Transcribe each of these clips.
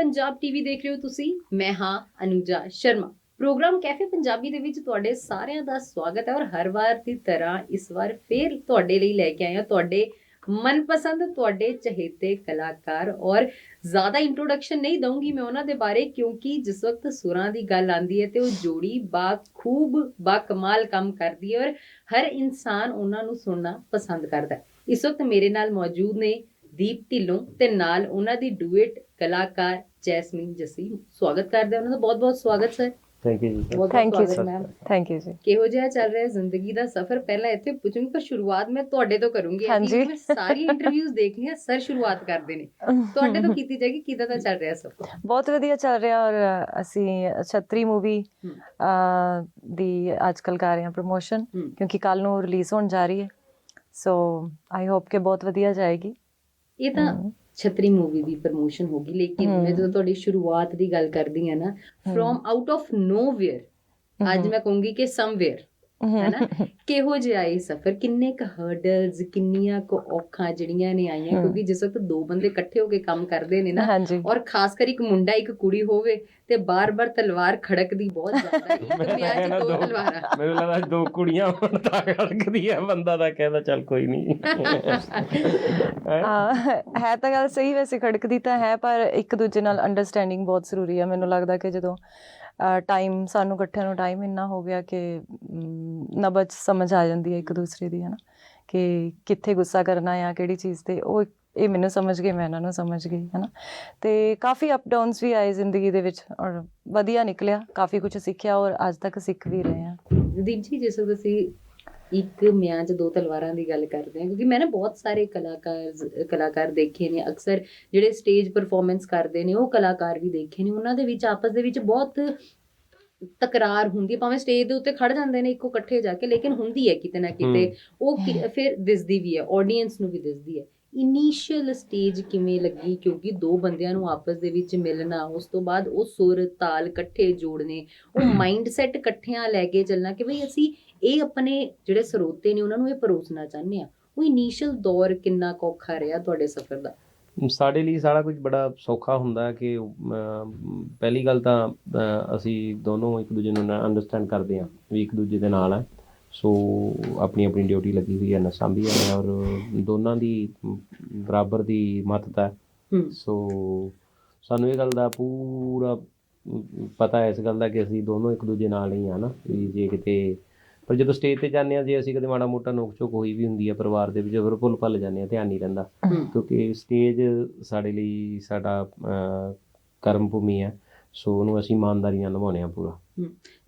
Punjab TV ਦੇਖ ਰਹੇ ਹੋ ਤੁਸੀਂ? ਮੈਂ ਹਾਂ ਅਨੁਜਾ ਸ਼ਰਮਾ। ਪ੍ਰੋਗਰਾਮ ਕੈਫੇ ਪੰਜਾਬੀ ਦੇ ਵਿੱਚ ਤੁਹਾਡੇ ਸਾਰਿਆਂ ਦਾ ਸਵਾਗਤ ਹੈ ਔਰ ਹਰ ਵਾਰ ਦੀ ਤਰ੍ਹਾਂ ਇਸ ਵਾਰ ਫੇਰ ਤੁਹਾਡੇ ਲਈ ਲੈ ਕੇ ਆਏ ਹਾਂ। ਤੁਹਾਡੇ ਮਨਪਸੰਦ, ਤੁਹਾਡੇ ਚਹੇਤੇ ਕਲਾਕਾਰ ਔਰ ਜ਼ਿਆਦਾ ਇੰਟਰੋਡਕਸ਼ਨ ਨਹੀਂ ਦਊਂਗੀ ਮੈਂ ਉਹਨਾਂ ਦੇ ਬਾਰੇ ਕਿਉਂਕਿ ਜਿਸ ਵਕਤ ਸੁਰਾਂ ਦੀ ਗੱਲ ਆਂਦੀ ਹੈ ਤੇ ਉਹ ਜੋੜੀ ਬਾ ਖੂਬ ਬਾ ਕਮਾਲ ਕੰਮ ਕਰਦੀ ਹੈ ਔਰ ਹਰ ਇਨਸਾਨ ਉਹਨਾਂ ਨੂੰ ਸੁਣਨਾ ਪਸੰਦ ਕਰਦਾ ਹੈ। ਇਸ ਵਕਤ ਮੇਰੇ ਨਾਲ ਮੌਜੂਦ ਨੇ ਦੀਪ ਢਿੱਲੋਂ ਤੇ ਨਾਲ ਉਹਨਾਂ ਦੀ ਡੁਏਟ ਕਲਾਕਾਰ ਜੈਸਮੀਨ ਜਸੀ ਸਵਾਗਤ ਕਰਦੇ ਹਾਂ ਉਹਨਾਂ ਦਾ। ਬਹੁਤ ਬਹੁਤ ਸਵਾਗਤ sir. Thank you ji. Thank you ਸਵਾਗਤ ਮੈਮ ਥੈਂਕ ਯੂ ਜੀ ਕਿਹੋ ਜਿਹਾ ਚੱਲ ਰਿਹਾ ਹੈ ਜ਼ਿੰਦਗੀ ਦਾ ਸਫ਼ਰ? ਪਹਿਲਾਂ ਇੱਥੇ ਪੁੱਛੂੰਗੀ ਪਰ ਸ਼ੁਰੂਆਤ ਮੈਂ ਤੁਹਾਡੇ ਤੋਂ ਕਰੂੰਗੀ। ਹਾਂਜੀ। ਮੈਂ ਸਾਰੀ ਇੰਟਰਵਿਊਜ਼ ਦੇਖੀਆਂ ਸਰ ਸ਼ੁਰੂਆਤ ਕਰਦੇ ਨੇ। ਤੁਹਾਡੇ ਤੋਂ ਕੀਤੀ ਜਾਏਗੀ ਕਿਦਾਂ ਦਾ ਚੱਲ ਰਿਹਾ ਸਫ਼ਰ? ਬਹੁਤ ਵਧੀਆ ਚੱਲ ਰਿਹਾ ਔਰ ਅਸੀਂ ਛਤਰੀ ਮੂਵੀ। ਦੀ ਅੱਜਕੱਲ ਕਰ ਰਹੇ ਹਾਂ ਪ੍ਰੋਮੋਸ਼ਨ। ਕਿਉਂਕਿ ਕੱਲ ਨੂੰ ਰਿਲੀਜ਼ ਹੋਣ ਜਾ ਰਹੀ ਹੈ। ਸੋ ਆਈ ਹੋਪ ਕਿ ਬਹੁਤ ਵਧੀਆ ਜਾਏਗੀ। ਇਹ ਤਾਂ। ਛਤਰੀ ਮੂਵੀ ਦੀ ਪ੍ਰਮੋਸ਼ਨ ਹੋਗੀ ਲੇਕਿਨ ਹਮ। ਮੈਂ ਜਦੋਂ ਤੁਹਾਡੀ ਸ਼ੁਰੂਆਤ ਦੀ ਗੱਲ ਕਰਦੀ ਹਾਂ ਨਾ ਫਰੋਮ ਆਊਟ ਆਫ ਨੋਵੇਅਰ ਅੱਜ ਮੈਂ ਕਹੂੰਗੀ ਕਿ ਸਮਵੇਅਰ ਹੈਨਾ ਕਿਹੋ ਜਿਹਾ ਇਹ ਸਫ਼ਰ? ਕਿੰਨੇ ਕ ਹਰਡਲਸ ਕਿੰਨੀਆਂ ਕੁ ਔਖਾਂ ਜਿਹੜੀਆਂ ਨੇ ਆਈਆਂ। ਕਿਉਂਕਿ ਜਿਸ ਵਕਤ ਦੋ ਬੰਦੇ ਇਕੱਠੇ ਹੋ ਕੇ ਕੰਮ ਕਰਦੇ ਨੇ ਨਾ ਔਰ ਖਾਸ ਕਰ ਇੱਕ ਮੁੰਡਾ ਇੱਕ ਕੁੜੀ ਹੋਵੇ ਤੇ ਬਾਰ-ਬਾਰ ਤਲਵਾਰ ਖੜਕਦੀ ਬਹੁਤ ਜ਼ਿਆਦਾ ਹੈ। ਕਹਿਣਾ ਦੋ ਤਲਵਾਰਾਂ। ਮੈਨੂੰ ਲੱਗਦਾ ਦੋ ਕੁੜੀਆਂ ਹੁਣ ਤਾਂ ਖੜਕਦੀ ਹੈ ਬੰਦਾ ਤਾਂ ਕਹਿੰਦਾ ਚੱਲ ਕੋਈ ਨਹੀਂ ਹੈ? ਤਾਂ ਗੱਲ ਸਹੀ ਵੈਸੇ ਖੜਕਦੀ ਤਾਂ ਹੈ ਪਰ ਇੱਕ ਦੂਜੇ ਨਾਲ ਅੰਡਰਸਟੈਂਡਿੰਗ ਬਹੁਤ ਜ਼ਰੂਰੀ ਹੈ ਮੈਨੂੰ ਲੱਗਦਾ ਕਿ ਜਦੋਂ ਟਾਈਮ ਸਾਨੂੰ ਇਕੱਠਿਆਂ ਨੂੰ ਟਾਈਮ ਇੰਨਾ ਹੋ ਗਿਆ ਕਿ ਮ, ਨਬਜ ਸਮਝ ਆ ਜਾਂਦੀ ਹੈ ਇੱਕ ਦੂਸਰੇ ਦੀ ਹਨਾ? ਕਿ ਕਿੱਥੇ ਗੁੱਸਾ ਕਰਨਾ ਆ ਕਿਹੜੀ ਚੀਜ਼ ਤੇ ਉਹ ਇਹ ਮੈਨੂੰ ਸਮਝ ਗਏ ਮੈਂ ਇਹਨਾਂ ਨੂੰ ਸਮਝ ਗਈ ਹਨਾ? ਤੇ ਕਾਫੀ ਅਪ ਡਾਊਨਸ ਵੀ ਆਏ ਜ਼ਿੰਦਗੀ ਦੇ ਵਿੱਚ ਔਰ ਵਧੀਆ ਨਿਕਲਿਆ ਕਾਫੀ ਕੁਝ ਸਿੱਖਿਆ ਔਰ ਅੱਜ ਤੱਕ ਸਿੱਖ ਵੀ ਰਹੇ ਹਾਂ। ਦੀਪ ਜੀ ਜਿਸ ਵਕਤ ਇੱਕ ਮਿਆਂ 'ਚ ਦੋ ਤਲਵਾਰਾਂ ਦੀ ਗੱਲ ਕਰਦੇ ਹਾਂ ਕਿਉਂਕਿ ਮੈਂ ਨਾ ਬਹੁਤ ਸਾਰੇ ਕਲਾਕਾਰ ਕਲਾਕਾਰ ਦੇਖੇ ਨੇ ਅਕਸਰ ਜਿਹੜੇ ਸਟੇਜ ਪਰਫਾਰਮੈਂਸ ਕਰਦੇ ਨੇ ਉਹ ਕਲਾਕਾਰ ਵੀ ਦੇਖੇ ਨੇ ਉਹਨਾਂ ਦੇ ਵਿੱਚ ਆਪਸ ਦੇ ਵਿੱਚ ਬਹੁਤ ਤਕਰਾਰ ਹੁੰਦੀ ਹੈ ਭਾਵੇਂ ਸਟੇਜ ਦੇ ਉੱਤੇ ਖੜ ਜਾਂਦੇ ਨੇ ਇੱਕੋ ਇਕੱਠੇ ਜਾ ਕੇ ਲੇਕਿਨ ਹੁੰਦੀ ਹੈ ਕਿਤੇ ਨਾ ਕਿਤੇ ਉਹ ਫਿਰ ਦਿਸਦੀ ਵੀ ਹੈ ਆਡੀਅנס ਨੂੰ ਵੀ ਦਿਸਦੀ ਹੈ। ਇਨੀਸ਼ੀਅਲ ਸਟੇਜ ਕਿਵੇਂ ਲੱਗੀ? ਕਿਉਂਕਿ ਦੋ ਬੰਦਿਆਂ ਨੂੰ ਆਪਸ ਦੇ ਵਿੱਚ ਮਿਲਣਾ ਉਸ ਤੋਂ ਬਾਅਦ ਉਹ ਸੁਰ ਤਾਲ ਇਕੱਠੇ ਜੋੜਨੇ ਉਹ ਮਾਈਂਡ ਸੈਟ ਇਕੱਠਿਆਂ ਲੈ ਕੇ ਚੱਲਣਾ ਕਿ ਭਈ ਅਸੀਂ ਇਹ ਆਪਣੇ ਜਿਹੜੇ ਸਰੋਤੇ ਨੇ ਉਹਨਾਂ ਨੂੰ ਇਹ ਪਰੋਸਣਾ ਚਾਹੁੰਦੇ ਆ। ਉਹ ਇਨੀਸ਼ੀਅਲ ਦੌਰ ਕਿੰਨਾ ਔਖਾ ਰਿਹਾ ਤੁਹਾਡੇ ਸਫ਼ਰ ਦਾ? ਸਾਡੇ ਲਈ ਸਾਰਾ ਕੁਝ ਬੜਾ ਸੌਖਾ ਹੁੰਦਾ ਕਿ ਪਹਿਲੀ ਗੱਲ ਤਾਂ ਅਸੀਂ ਦੋਨੋਂ ਇੱਕ ਦੂਜੇ ਨੂੰ ਅੰਡਰਸਟੈਂਡ ਕਰਦੇ ਹਾਂ ਵੀ ਇੱਕ ਦੂਜੇ ਦੇ ਨਾਲ ਹੈ। ਸੋ ਆਪਣੀ ਆਪਣੀ ਡਿਊਟੀ ਲੱਗੀ ਹੋਈ ਹੈ ਨਸਾਂਭੀ ਹੈ ਔਰ ਦੋਨਾਂ ਦੀ ਬਰਾਬਰ ਦੀ ਮਹੱਤਤਾ ਹੈ। ਸੋ ਸਾਨੂੰ ਇਹ ਗੱਲ ਦਾ ਪੂਰਾ ਪਤਾ ਹੈ ਇਸ ਗੱਲ ਦਾ ਕਿ ਅਸੀਂ ਦੋਨੋਂ ਇੱਕ ਦੂਜੇ ਨਾਲ ਹੀ ਆ ਨਾ ਵੀ ਜੇ ਕਿਤੇ ਪਰ ਜਦੋਂ ਸਟੇਜ ਤੇ ਜਾਂਦੇ ਆ ਜੇ ਅਸੀਂ ਕਦੇ ਮਾੜਾ ਮੋਟਾ ਨੋਕ ਝੋਕ ਹੋਈ ਵੀ ਹੁੰਦੀ ਹੈ ਪਰਿਵਾਰ ਦੇ ਵਿੱਚ ਫਿਰ ਭੁੱਲ ਭੱਲ ਜਾਂਦੇ ਆ ਧਿਆਨ ਨਹੀਂ ਰਹਿੰਦਾ ਕਿਉਂਕਿ ਸਟੇਜ ਸਾਡੇ ਲਈ ਸਾਡਾ ਕਰਮ ਭੂਮੀ ਹੈ ਸੋ ਉਹਨੂੰ ਅਸੀਂ ਇਮਾਨਦਾਰੀ ਨਾਲ ਨਿਭਾਉਂਦੇ ਆ ਪੂਰਾ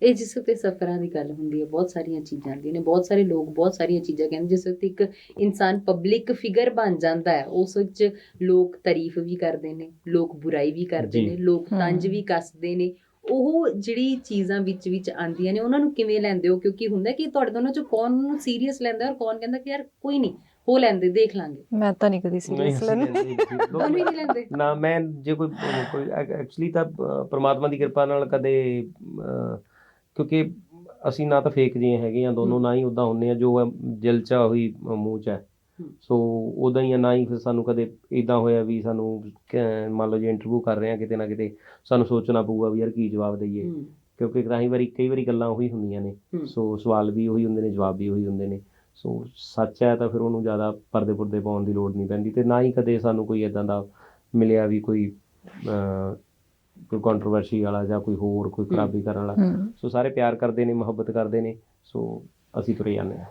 ਇਹ ਜਿਸ ਉੱਤੇ ਸਫ਼ਰਾਂ ਦੀ ਗੱਲ ਹੁੰਦੀ ਹੈ ਬਹੁਤ ਸਾਰੀਆਂ ਚੀਜ਼ਾਂ ਆਉਂਦੀਆਂ ਨੇ ਬਹੁਤ ਸਾਰੇ ਲੋਕ ਬਹੁਤ ਸਾਰੀਆਂ ਚੀਜ਼ਾਂ ਕਹਿੰਦੇ ਜਿਸ ਉੱਤੇ ਇੱਕ ਇਨਸਾਨ ਪਬਲਿਕ ਫਿਗਰ ਬਣ ਜਾਂਦਾ ਹੈ ਉਸ ਵਿੱਚ ਲੋਕ ਤਾਰੀਫ ਵੀ ਕਰਦੇ ਨੇ ਲੋਕ ਬੁਰਾਈ ਵੀ ਕਰਦੇ। ਨੇ ਲੋਕ ਤੰਜ। ਵੀ ਕੱਸਦੇ ਨੇ ਉਹ ਜਿਹੜੀ ਚੀਜ਼ਾਂ ਵਿੱਚ ਵਿੱਚ ਆਉਂਦੀਆਂ ਨੇ ਉਹਨਾਂ ਨੂੰ ਕਿਵੇਂ ਲੈਂਦੇ ਹੋ ਕਿਉਂਕਿ ਹੁੰਦਾ ਕਿ ਤੁਹਾਡੇ ਦੋਨੋਂ ਚੋਂ ਕੌਣ ਨੂੰ ਸੀਰੀਅਸ ਲੈਂਦਾ ਔਰ ਕੌਣ ਕਹਿੰਦਾ ਕਿ ਯਾਰ ਕੋਈ ਨਹੀਂ ਹੋ ਲੈਂਦੇ ਦੇਖ ਲਾਂਗੇ ਮੈਂ ਤਾਂ ਨਹੀਂ ਕਦੀ ਸੀਰੀਅਸ ਲੈਂਦੇ ਨਹੀਂ। ਦੋਨੋਂ ਹੀ ਨਹੀਂ ਲੈਂਦੇ ਨਾ ਮੈਂ ਜੇ ਕੋਈ ਕੋਈ ਐਕਚੁਅਲੀ ਤਾਂ ਪ੍ਰਮਾਤਮਾ ਦੀ ਕਿਰਪਾ ਨਾਲ ਕਦੇ ਕਿਉਂਕਿ ਅਸੀਂ ਨਾ ਤਾਂ ਫੇਕ ਜਿਹੇ ਹੈਗੇ ਆ ਦੋਨੋਂ ਨਾ ਹੀ ਉਦਾਂ ਹੁੰਨੇ ਆ ਜੋ ਦਿਲ ਚ ਆ ਹੋਈ ਮੂੰਹ ਚ ਹੈ। ਸੋ ਉਦਾਂ ਹੀ ਆ, ਨਾ ਹੀ ਫਿਰ ਸਾਨੂੰ ਕਦੇ ਇਦਾਂ ਹੋਇਆ ਵੀ ਸਾਨੂੰ ਕ- ਮੰਨ ਲਓ ਜੇ ਇੰਟਰਵਿਊ ਕਰ ਰਹੇ ਆ ਕਿਤੇ ਨਾ ਕਿਤੇ ਸਾਨੂੰ ਸੋਚਣਾ ਪਊਗਾ ਵੀ ਯਾਰ ਕੀ ਜਵਾਬ ਦਈਏ। ਕਿਉਂਕਿ ਕਈ ਵਾਰੀ ਕਈ ਵਾਰੀ ਗੱਲਾਂ ਉਹੀ ਹੁੰਦੀਆਂ ਨੇ। ਸੋ ਸਵਾਲ ਵੀ ਉਹੀ ਹੁੰਦੇ ਨੇ ਜਵਾਬ ਵੀ ਉਹੀ ਹੁੰਦੇ ਨੇ। ਸੋ ਸੱਚ ਹੈ ਤਾਂ ਫਿਰ ਉਹਨੂੰ ਜ਼ਿਆਦਾ ਪਰਦੇ ਪੁਰਦੇ ਪਾਉਣ ਦੀ ਲੋੜ ਨਹੀਂ ਪੈਂਦੀ ਤੇ ਨਾ ਹੀ ਕਦੇ ਸਾਨੂੰ ਕੋਈ ਇਦਾਂ ਦਾ ਮਿਲਿਆ ਵੀ ਕੋਈ ਅਹ, ਕੋਈ ਕੰਟਰੋਵਰਸੀ ਵਾਲਾ ਜਾਂ ਕੋਈ ਹੋਰ ਕੋਈ ਖਰਾਬੀ ਕਰਨ ਵਾਲਾ। ਹਮ ਸੋ ਸਾਰੇ ਪਿਆਰ ਕਰਦੇ ਨੇ ਮੁਹੱਬਤ ਕਰਦੇ ਨੇ। ਸੋ ਅਸੀਂ ਤੁਰੇ ਜਾਂਦੇ ਹਾਂ।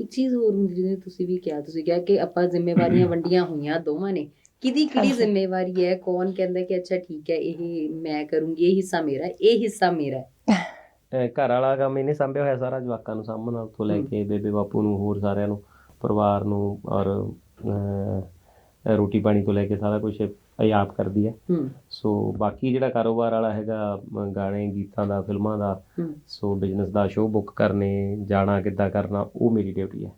ਇੱਕ ਚੀਜ਼ ਹੋਰ ਹੁੰਦੀ ਜਿਵੇਂ ਤੁਸੀਂ ਵੀ ਕਿਹਾ ਤੁਸੀਂ ਕਿਹਾ ਕਿ ਆਪਾਂ ਜ਼ਿੰਮੇਵਾਰੀਆਂ ਵੰਡੀਆਂ ਹੋਈਆਂ ਦੋਵਾਂ ਨੇ ਕਿਹਦੀ ਕਿਹੜੀ। ਜ਼ਿੰਮੇਵਾਰੀ ਹੈ ਕੌਣ ਕਹਿੰਦਾ ਕਿ ਅੱਛਾ ਠੀਕ ਹੈ ਇਹ ਮੈਂ ਕਰੂੰਗੀ ਇਹ ਹਿੱਸਾ ਮੇਰਾ ਇਹ ਹਿੱਸਾ ਮੇਰਾ ਘਰ ਵਾਲਾ ਕੰਮ ਇਹਨੇ ਸੰਭਿਆ ਹੋਇਆ ਸਾਰਾ ਜਵਾਕਾਂ ਨੂੰ ਸਾਂਭਣਾ ਉੱਥੋਂ ਲੈ। ਕੇ ਬੇਬੇ ਬਾਪੂ ਨੂੰ ਹੋਰ ਸਾਰਿਆਂ ਨੂੰ ਪਰਿਵਾਰ ਨੂੰ ਔਰ ਰੋਟੀ ਪਾਣੀ ਤੋਂ ਲੈ ਕੇ ਸਾਰਾ ਕੁਝ ਇਹ ਆਪ ਕਰਦੀ ਹੈ। ਸੋ ਬਾਕੀ ਜਿਹੜਾ ਕਾਰੋਬਾਰ ਵਾਲਾ ਹੈਗਾ ਗਾਣੇ ਗੀਤਾਂ ਦਾ ਫਿਲਮਾਂ ਦਾ ਸੋ ਬਿਜ਼ਨਸ ਦਾ ਸ਼ੋਅ ਬੁੱਕ ਕਰਨੇ ਜਾਣਾ ਕਿੱਦਾਂ ਕਰਨਾ ਉਹ ਮੇਰੀ ਡਿਊਟੀ ਹੈ।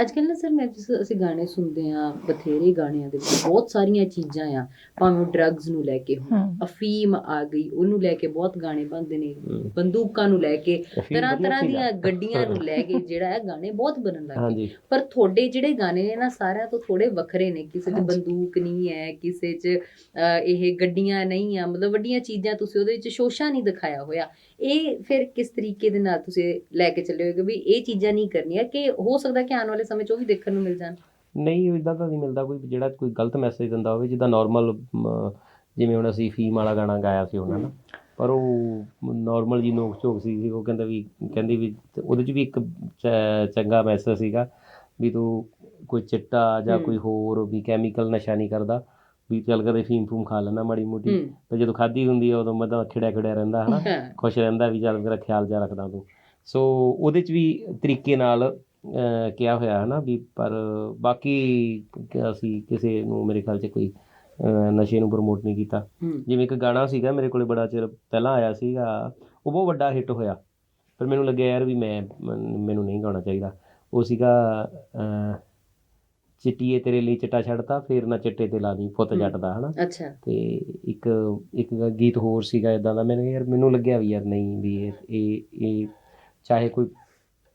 ਅੱਜ ਕੱਲ੍ਹ ਨਾ ਸਰ ਮੈਂ ਜਿਸ ਅਸੀਂ ਗਾਣੇ ਸੁਣਦੇ ਆ ਬਥੇਰੇ ਗਾਣਿਆਂ ਦੇ ਵਿੱਚ ਬਹੁਤ ਸਾਰੀਆਂ ਚੀਜ਼ਾਂ ਆ ਭਾਵੇਂ ਡਰੱਗਸ ਨੂੰ ਲੈ ਕੇ। ਅਫੀਮ ਆ ਗਈ ਉਹਨੂੰ ਲੈ ਕੇ ਬਹੁਤ ਗਾਣੇ ਬਣਦੇ ਨੇ। ਬੰਦੂਕਾਂ ਨੂੰ ਲੈ ਕੇ ਤਰ੍ਹਾਂ ਤਰ੍ਹਾਂ। ਦੀਆਂ ਗੱਡੀਆਂ ਨੂੰ ਲੈ ਕੇ ਜਿਹੜਾ ਹੈ ਗਾਣੇ ਬਹੁਤ ਬਣਨ ਲੱਗ ਗਏ ਪਰ ਤੁਹਾਡੇ ਜਿਹੜੇ ਗਾਣੇ ਨੇ ਨਾ ਸਾਰਿਆਂ ਤੋਂ ਥੋੜੇ ਵੱਖਰੇ ਨੇ ਕਿਸੇ 'ਚ। ਬੰਦੂਕ ਨਹੀਂ ਹੈ ਕਿਸੇ 'ਚ ਅਹ, ਇਹ ਗੱਡੀਆਂ ਨਹੀਂ ਆ ਮਤਲਬ ਵੱਡੀਆਂ ਚੀਜ਼ਾਂ ਤੁਸੀਂ ਉਹਦੇ ਵਿੱਚ ਸ਼ੋਸ਼ਾ ਨਹੀਂ ਦਿਖਾਇਆ ਹੋਇਆ ਇਹ ਫਿਰ ਕਿਸ ਤਰੀਕੇ ਦੇ ਨਾਲ ਤੁਸੀਂ ਲੈ ਕੇ ਚੱਲੇ ਹੋਗੇ ਵੀ ਇਹ ਚੀਜ਼ਾਂ ਨਹੀਂ ਕਰਨੀਆਂ? ਕਿ ਹੋ ਸਕਦਾ ਕਿ ਆਉਣ ਵਾਲੇ ਸਮੇਂ 'ਚ ਉਹ ਵੀ ਦੇਖਣ ਨੂੰ ਮਿਲ ਜਾਣ। ਨਹੀਂ ਇਦਾਂ ਤਾਂ ਨਹੀਂ ਮਿਲਦਾ ਕੋਈ ਜਿਹੜਾ ਕੋਈ ਗਲਤ ਮੈਸੇਜ ਦਿੰਦਾ ਹੋਵੇ ਜਿੱਦਾਂ ਨਾਰਮਲ ਜਿਵੇਂ ਹੁਣ ਅਸੀਂ ਫੀਮ ਵਾਲਾ ਗਾਣਾ ਗਾਇਆ ਸੀ ਉਹਨਾਂ ਨੇ ਪਰ ਉਹ ਨਾਰਮਲ ਜੀ ਨੋਕ ਝੋਕ ਸੀ ਉਹ ਕਹਿੰਦਾ ਵੀ ਕਹਿੰਦੀ ਵੀ ਉਹਦੇ 'ਚ ਵੀ ਇੱਕ ਚੰਗਾ ਮੈਸੇਜ ਸੀਗਾ ਵੀ ਤੂੰ ਕੋਈ ਚਿੱਟਾ ਜਾਂ। ਕੋਈ ਹੋਰ ਵੀ ਕੈਮੀਕਲ ਨਸ਼ਾ ਨਹੀਂ ਕਰਦਾ। ਵੀ ਚੱਲ ਕਦੇ ਫੀਮ ਫੂਮ ਖਾ ਲੈਣਾ ਮਾੜੀ ਮੋਟੀ। ਤੇ ਜਦੋਂ ਖਾਦੀ ਹੁੰਦੀ ਹੈ ਉਦੋਂ ਮਦਾ ਖਿੜਿਆ ਖਿੜਿਆ ਰਹਿੰਦਾ ਹਨਾ? ਖੁਸ਼ ਰਹਿੰਦਾ ਵੀ ਚੱਲ ਮੇਰਾ ਖਿਆਲ ਜਾ ਰੱਖਦਾ ਤੂੰ। ਸੋ ਉਹਦੇ ਚ ਵੀ ਤਰੀਕੇ ਨਾਲ ਕਿਹਾ ਹੋਇਆ ਹੈ ਨਾ ਵੀ ਪਰ ਬਾਕੀ ਅਸੀਂ ਕਿਸੇ ਨੂੰ ਮੇਰੇ ਖਿਆਲ 'ਚ ਕੋਈ ਨਸ਼ੇ ਨੂੰ ਪ੍ਰਮੋਟ ਨਹੀਂ ਕੀਤਾ। ਜਿਵੇਂ ਇੱਕ ਗਾਣਾ ਸੀਗਾ ਮੇਰੇ ਕੋਲੇ ਬੜਾ ਚਿਰ ਪਹਿਲਾਂ ਆਇਆ ਸੀਗਾ ਉਹ ਬਹੁਤ ਵੱਡਾ ਹਿੱਟ ਹੋਇਆ। ਪਰ ਮੈਨੂੰ ਲੱਗਿਆ ਯਾਰ ਵੀ ਮੈਂ ਮਨ- ਨਹੀਂ ਗਾਉਣਾ ਚਾਹੀਦਾ। ਉਹ ਸੀਗਾ ਚਿੱਟੀਏ ਤੇਰੇ ਲਈ ਚਿੱਟਾ ਛੱਡਤਾ ਫੇਰ ਨਾ ਚਿੱਟੇ ਤੇ ਲਾ ਦੀ ਫੁੱਤ ਹੂੰ। ਜੱਟ ਦਾ ਹਨਾ ਅੱਛਾ ਤੇ ਇੱਕ ਇੱਕ ਗੀਤ ਹੋਰ ਸੀਗਾ ਇਦਾਂ ਦਾ ਮੈਨੂੰ ਯਾਰ ਮੈਨੂੰ ਲੱਗਿਆ ਵੀ ਯਾਰ ਨਹੀਂ ਵੀ ਇਹ ਇਹ ਇਹ ਚਾਹੇ ਕੋਈ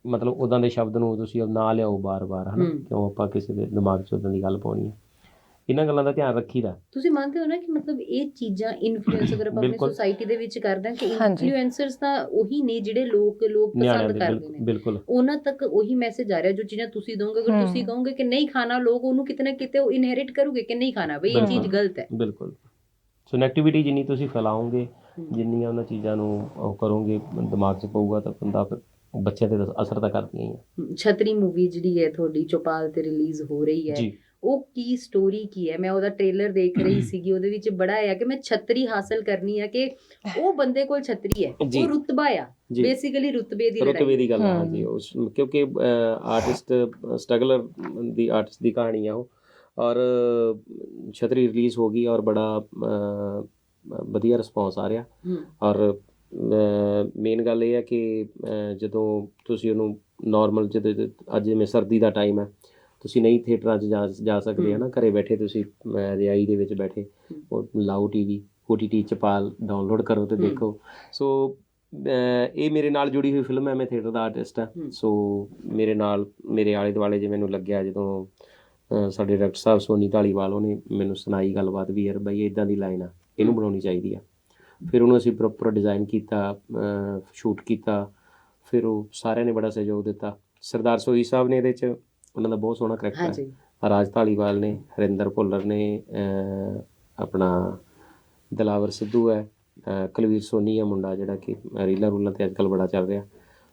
ਮਤਲਬ ਉਦਾਂ ਦੇ ਸ਼ਬਦ ਨੂੰ ਤੁਸੀਂ ਨਾ ਲਿਆਓ ਬਾਰ-ਬਾਰ ਹਨਾ। ਕਿਉਂ ਆਪਾਂ ਕਿਸੇ ਦੇ ਦਿਮਾਗ 'ਚ ਉਦਾਂ ਦੀ ਗੱਲ ਪਾਉਣੀ ਹੈ ਇਹਨਾਂ ਗੱਲਾਂ ਦਾ ਧਿਆਨ ਰੱਖੀਦਾ ਤੁਸੀਂ ਮੰਨਦੇ ਹੋ ਨਾ ਕਿ ਮਤਲਬ ਇਹ ਚੀਜ਼ਾਂ ਇਨਫਲੂਐਂਸ ਅਗਰ ਆਪਾਂ ਆਪਣੀ। ਸੋਸਾਇਟੀ ਦੇ ਵਿੱਚ ਕਰਦੇ ਹਾਂ ਕਿ। ਇਨਫਲੂਐਂਸਰਸ ਤਾਂ ਉਹੀ ਨੇ ਜਿਹੜੇ ਲੋਕ ਲੋਕ ਪਸੰਦ ਕਰਦੇ ਨੇ ਬਿਲਕੁਲ ਉਹਨਾਂ ਤੱਕ ਉਹੀ ਮੈਸੇਜ ਆ ਰਿਹਾ ਜੋ ਚੀਜ਼ਾਂ ਤੁਸੀਂ ਦੋਗੇ ਅਗਰ। ਤੁਸੀਂ ਕਹੋਗੇ ਕਿ ਨਹੀਂ ਖਾਣਾ ਲੋਕ ਉਹਨੂੰ ਕਿਤੇ ਨਾ ਕਿਤੇ ਉਹ ਇਨਹੈਰਿਟ ਕਰੂਗੇ ਕਿ ਨਹੀਂ ਖਾਣਾ ਬਈ ਇਹ ਚੀਜ਼। ਗਲਤ ਹੈ ਬਿਲਕੁਲ ਸੋ ਨੈਗੇਟਿਵਿਟੀ ਜਿੰਨੀ ਤੁਸੀਂ ਫੈਲਾਓਗੇ। ਜਿੰਨੀਆਂ ਉਹਨਾਂ ਚੀਜ਼ਾਂ ਨੂੰ ਉਹ ਕਰੋਗੇ ਦਿਮਾਗ 'ਚ ਪਊਗਾ ਤਾਂ ਬੰਦਾ ਫਿਰ ਬੱਚਿਆਂ ਤੇ ਤਾਂ ਅਸਰ ਤਾਂ ਕਰਦੀਆਂ ਹੀ ਆ ਛਤਰੀ ਮੂਵੀ ਜਿਹੜੀ ਹੈ ਤੁਹਾਡੀ ਚੋਪਾਲ ਤੇ ਰਿਲੀਜ਼ ਹੋ ਰਹੀ ਹੈ ਜੀ ਉਹ ਕੀ ਸਟੋਰੀ ਕੀ ਹੈ? ਮੈਂ ਉਹਦਾ ਟ੍ਰੇਲਰ ਦੇਖ ਰਹੀ ਸੀਗੀ ਉਹਦੇ ਵਿੱਚ ਬੜਾ ਹੈ ਕਿ ਮੈਂ ਛਤਰੀ ਹਾਸਲ ਕਰਨੀ ਹੈ ਕਿ ਉਹ ਬੰਦੇ ਕੋਲ ਛਤਰੀ ਹੈ ਜੀ। ਉਹ ਰੁਤਬਾ ਆ। ਜੀ। ਬੇਸਿਕਲੀ ਰੁਤਬੇ ਦੀ ਰੁਤਬੇ ਦੀ ਗੱਲ ਹਮ। ਹਾਂਜੀ ਉਸ ਕਿਉਂਕਿ ਆਰਟਿਸਟ ਸਟਰਗਲਰ ਦੀ ਆਰਟਿਸਟ ਦੀ ਕਹਾਣੀ ਆ ਉਹ। ਔਰ ਛਤਰੀ ਰਿਲੀਜ਼ ਹੋ ਗਈ ਔਰ ਬੜਾ ਵਧੀਆ ਰਿਸਪੌਂਸ ਆ ਰਿਹਾ। ਔਰ ਮੇਨ ਗੱਲ ਇਹ ਹੈ ਕਿ ਜਦੋਂ ਤੁਸੀਂ ਉਹਨੂੰ ਨਾਰਮਲ ਜਦੋਂ- ਅੱਜ ਜਿਵੇਂ ਸਰਦੀ ਦਾ ਟਾਈਮ ਹੈ ਤੁਸੀਂ ਨਹੀਂ ਥੀਏਟਰਾਂ 'ਚ ਜਾ ਜਾ ਸਕਦੇ। ਹਨਾ ਘਰੇ ਬੈਠੇ ਤੁਸੀਂ ਰਜਾਈ ਦੇ ਵਿੱਚ ਬੈਠੇ। ਉਹ ਲਾਓ ਟੀਵੀ OTT 'ਚ ਪਾ ਡਾਊਨਲੋਡ ਕਰੋ ਤੇ। ਦੇਖੋ ਸੋ ਇਹ ਮੇਰੇ ਨਾਲ ਜੁੜੀ ਹੋਈ ਫਿਲਮ ਹੈ ਮੈਂ ਥੀਏਟਰ ਦਾ ਆਰਟਿਸਟ ਹਾਂ। ਸੋ ਮੇਰੇ ਨਾਲ ਮੇਰੇ ਆਲੇ ਦੁਆਲੇ ਜੇ ਮੈਨੂੰ ਲੱਗਿਆ ਜਦੋਂ ਸਾਡੇ ਡਾਇਰੈਕਟਰ ਸਾਹਿਬ ਸੋਨੀ ਢਾਲੀਵਾਲ ਉਹਨੇ ਮੈਨੂੰ ਸੁਣਾਈ ਗੱਲਬਾਤ ਵੀ ਯਾਰ ਬਈ ਇਦਾਂ ਦੀ ਲਾਈਨ ਆ ਇਹਨੂੰ। ਬਣਾਉਣੀ ਚਾਹੀਦੀ ਆ ਫਿਰ ਉਹਨੂੰ ਅਸੀਂ ਪ੍ਰੋਪਰ ਡਿਜ਼ਾਈਨ ਕੀਤਾ ਸ਼ੂਟ ਕੀਤਾ ਫਿਰ ਉਹ ਸਾਰਿਆਂ ਨੇ ਬੜਾ ਸਹਿਯੋਗ ਦਿੱਤਾ ਸਰਦਾਰ ਸੋਈ ਸਾਹਿਬ ਨੇ ਇਹਦੇ 'ਚ ਉਹਨਾਂ ਦਾ ਬਹੁਤ ਸੋਹਣਾ ਕਰੈਕਟਰ ਹੈ। ਰਾਜ ਢਾਲੀਵਾਲ ਨੇ ਹਰਿੰਦਰ ਭੁੱਲਰ ਨੇ ਆਪਣਾ ਦਲਾਵਰ ਸਿੱਧੂ ਹੈ ਕੁਲਵੀਰ ਸੋਨੀ ਹੈ ਮੁੰਡਾ ਜਿਹੜਾ ਕਿ ਰੀਲਾਂ ਰੂਲਾਂ ਤੇ ਅੱਜਕੱਲ ਬੜਾ ਚੱਲ ਰਿਹਾ।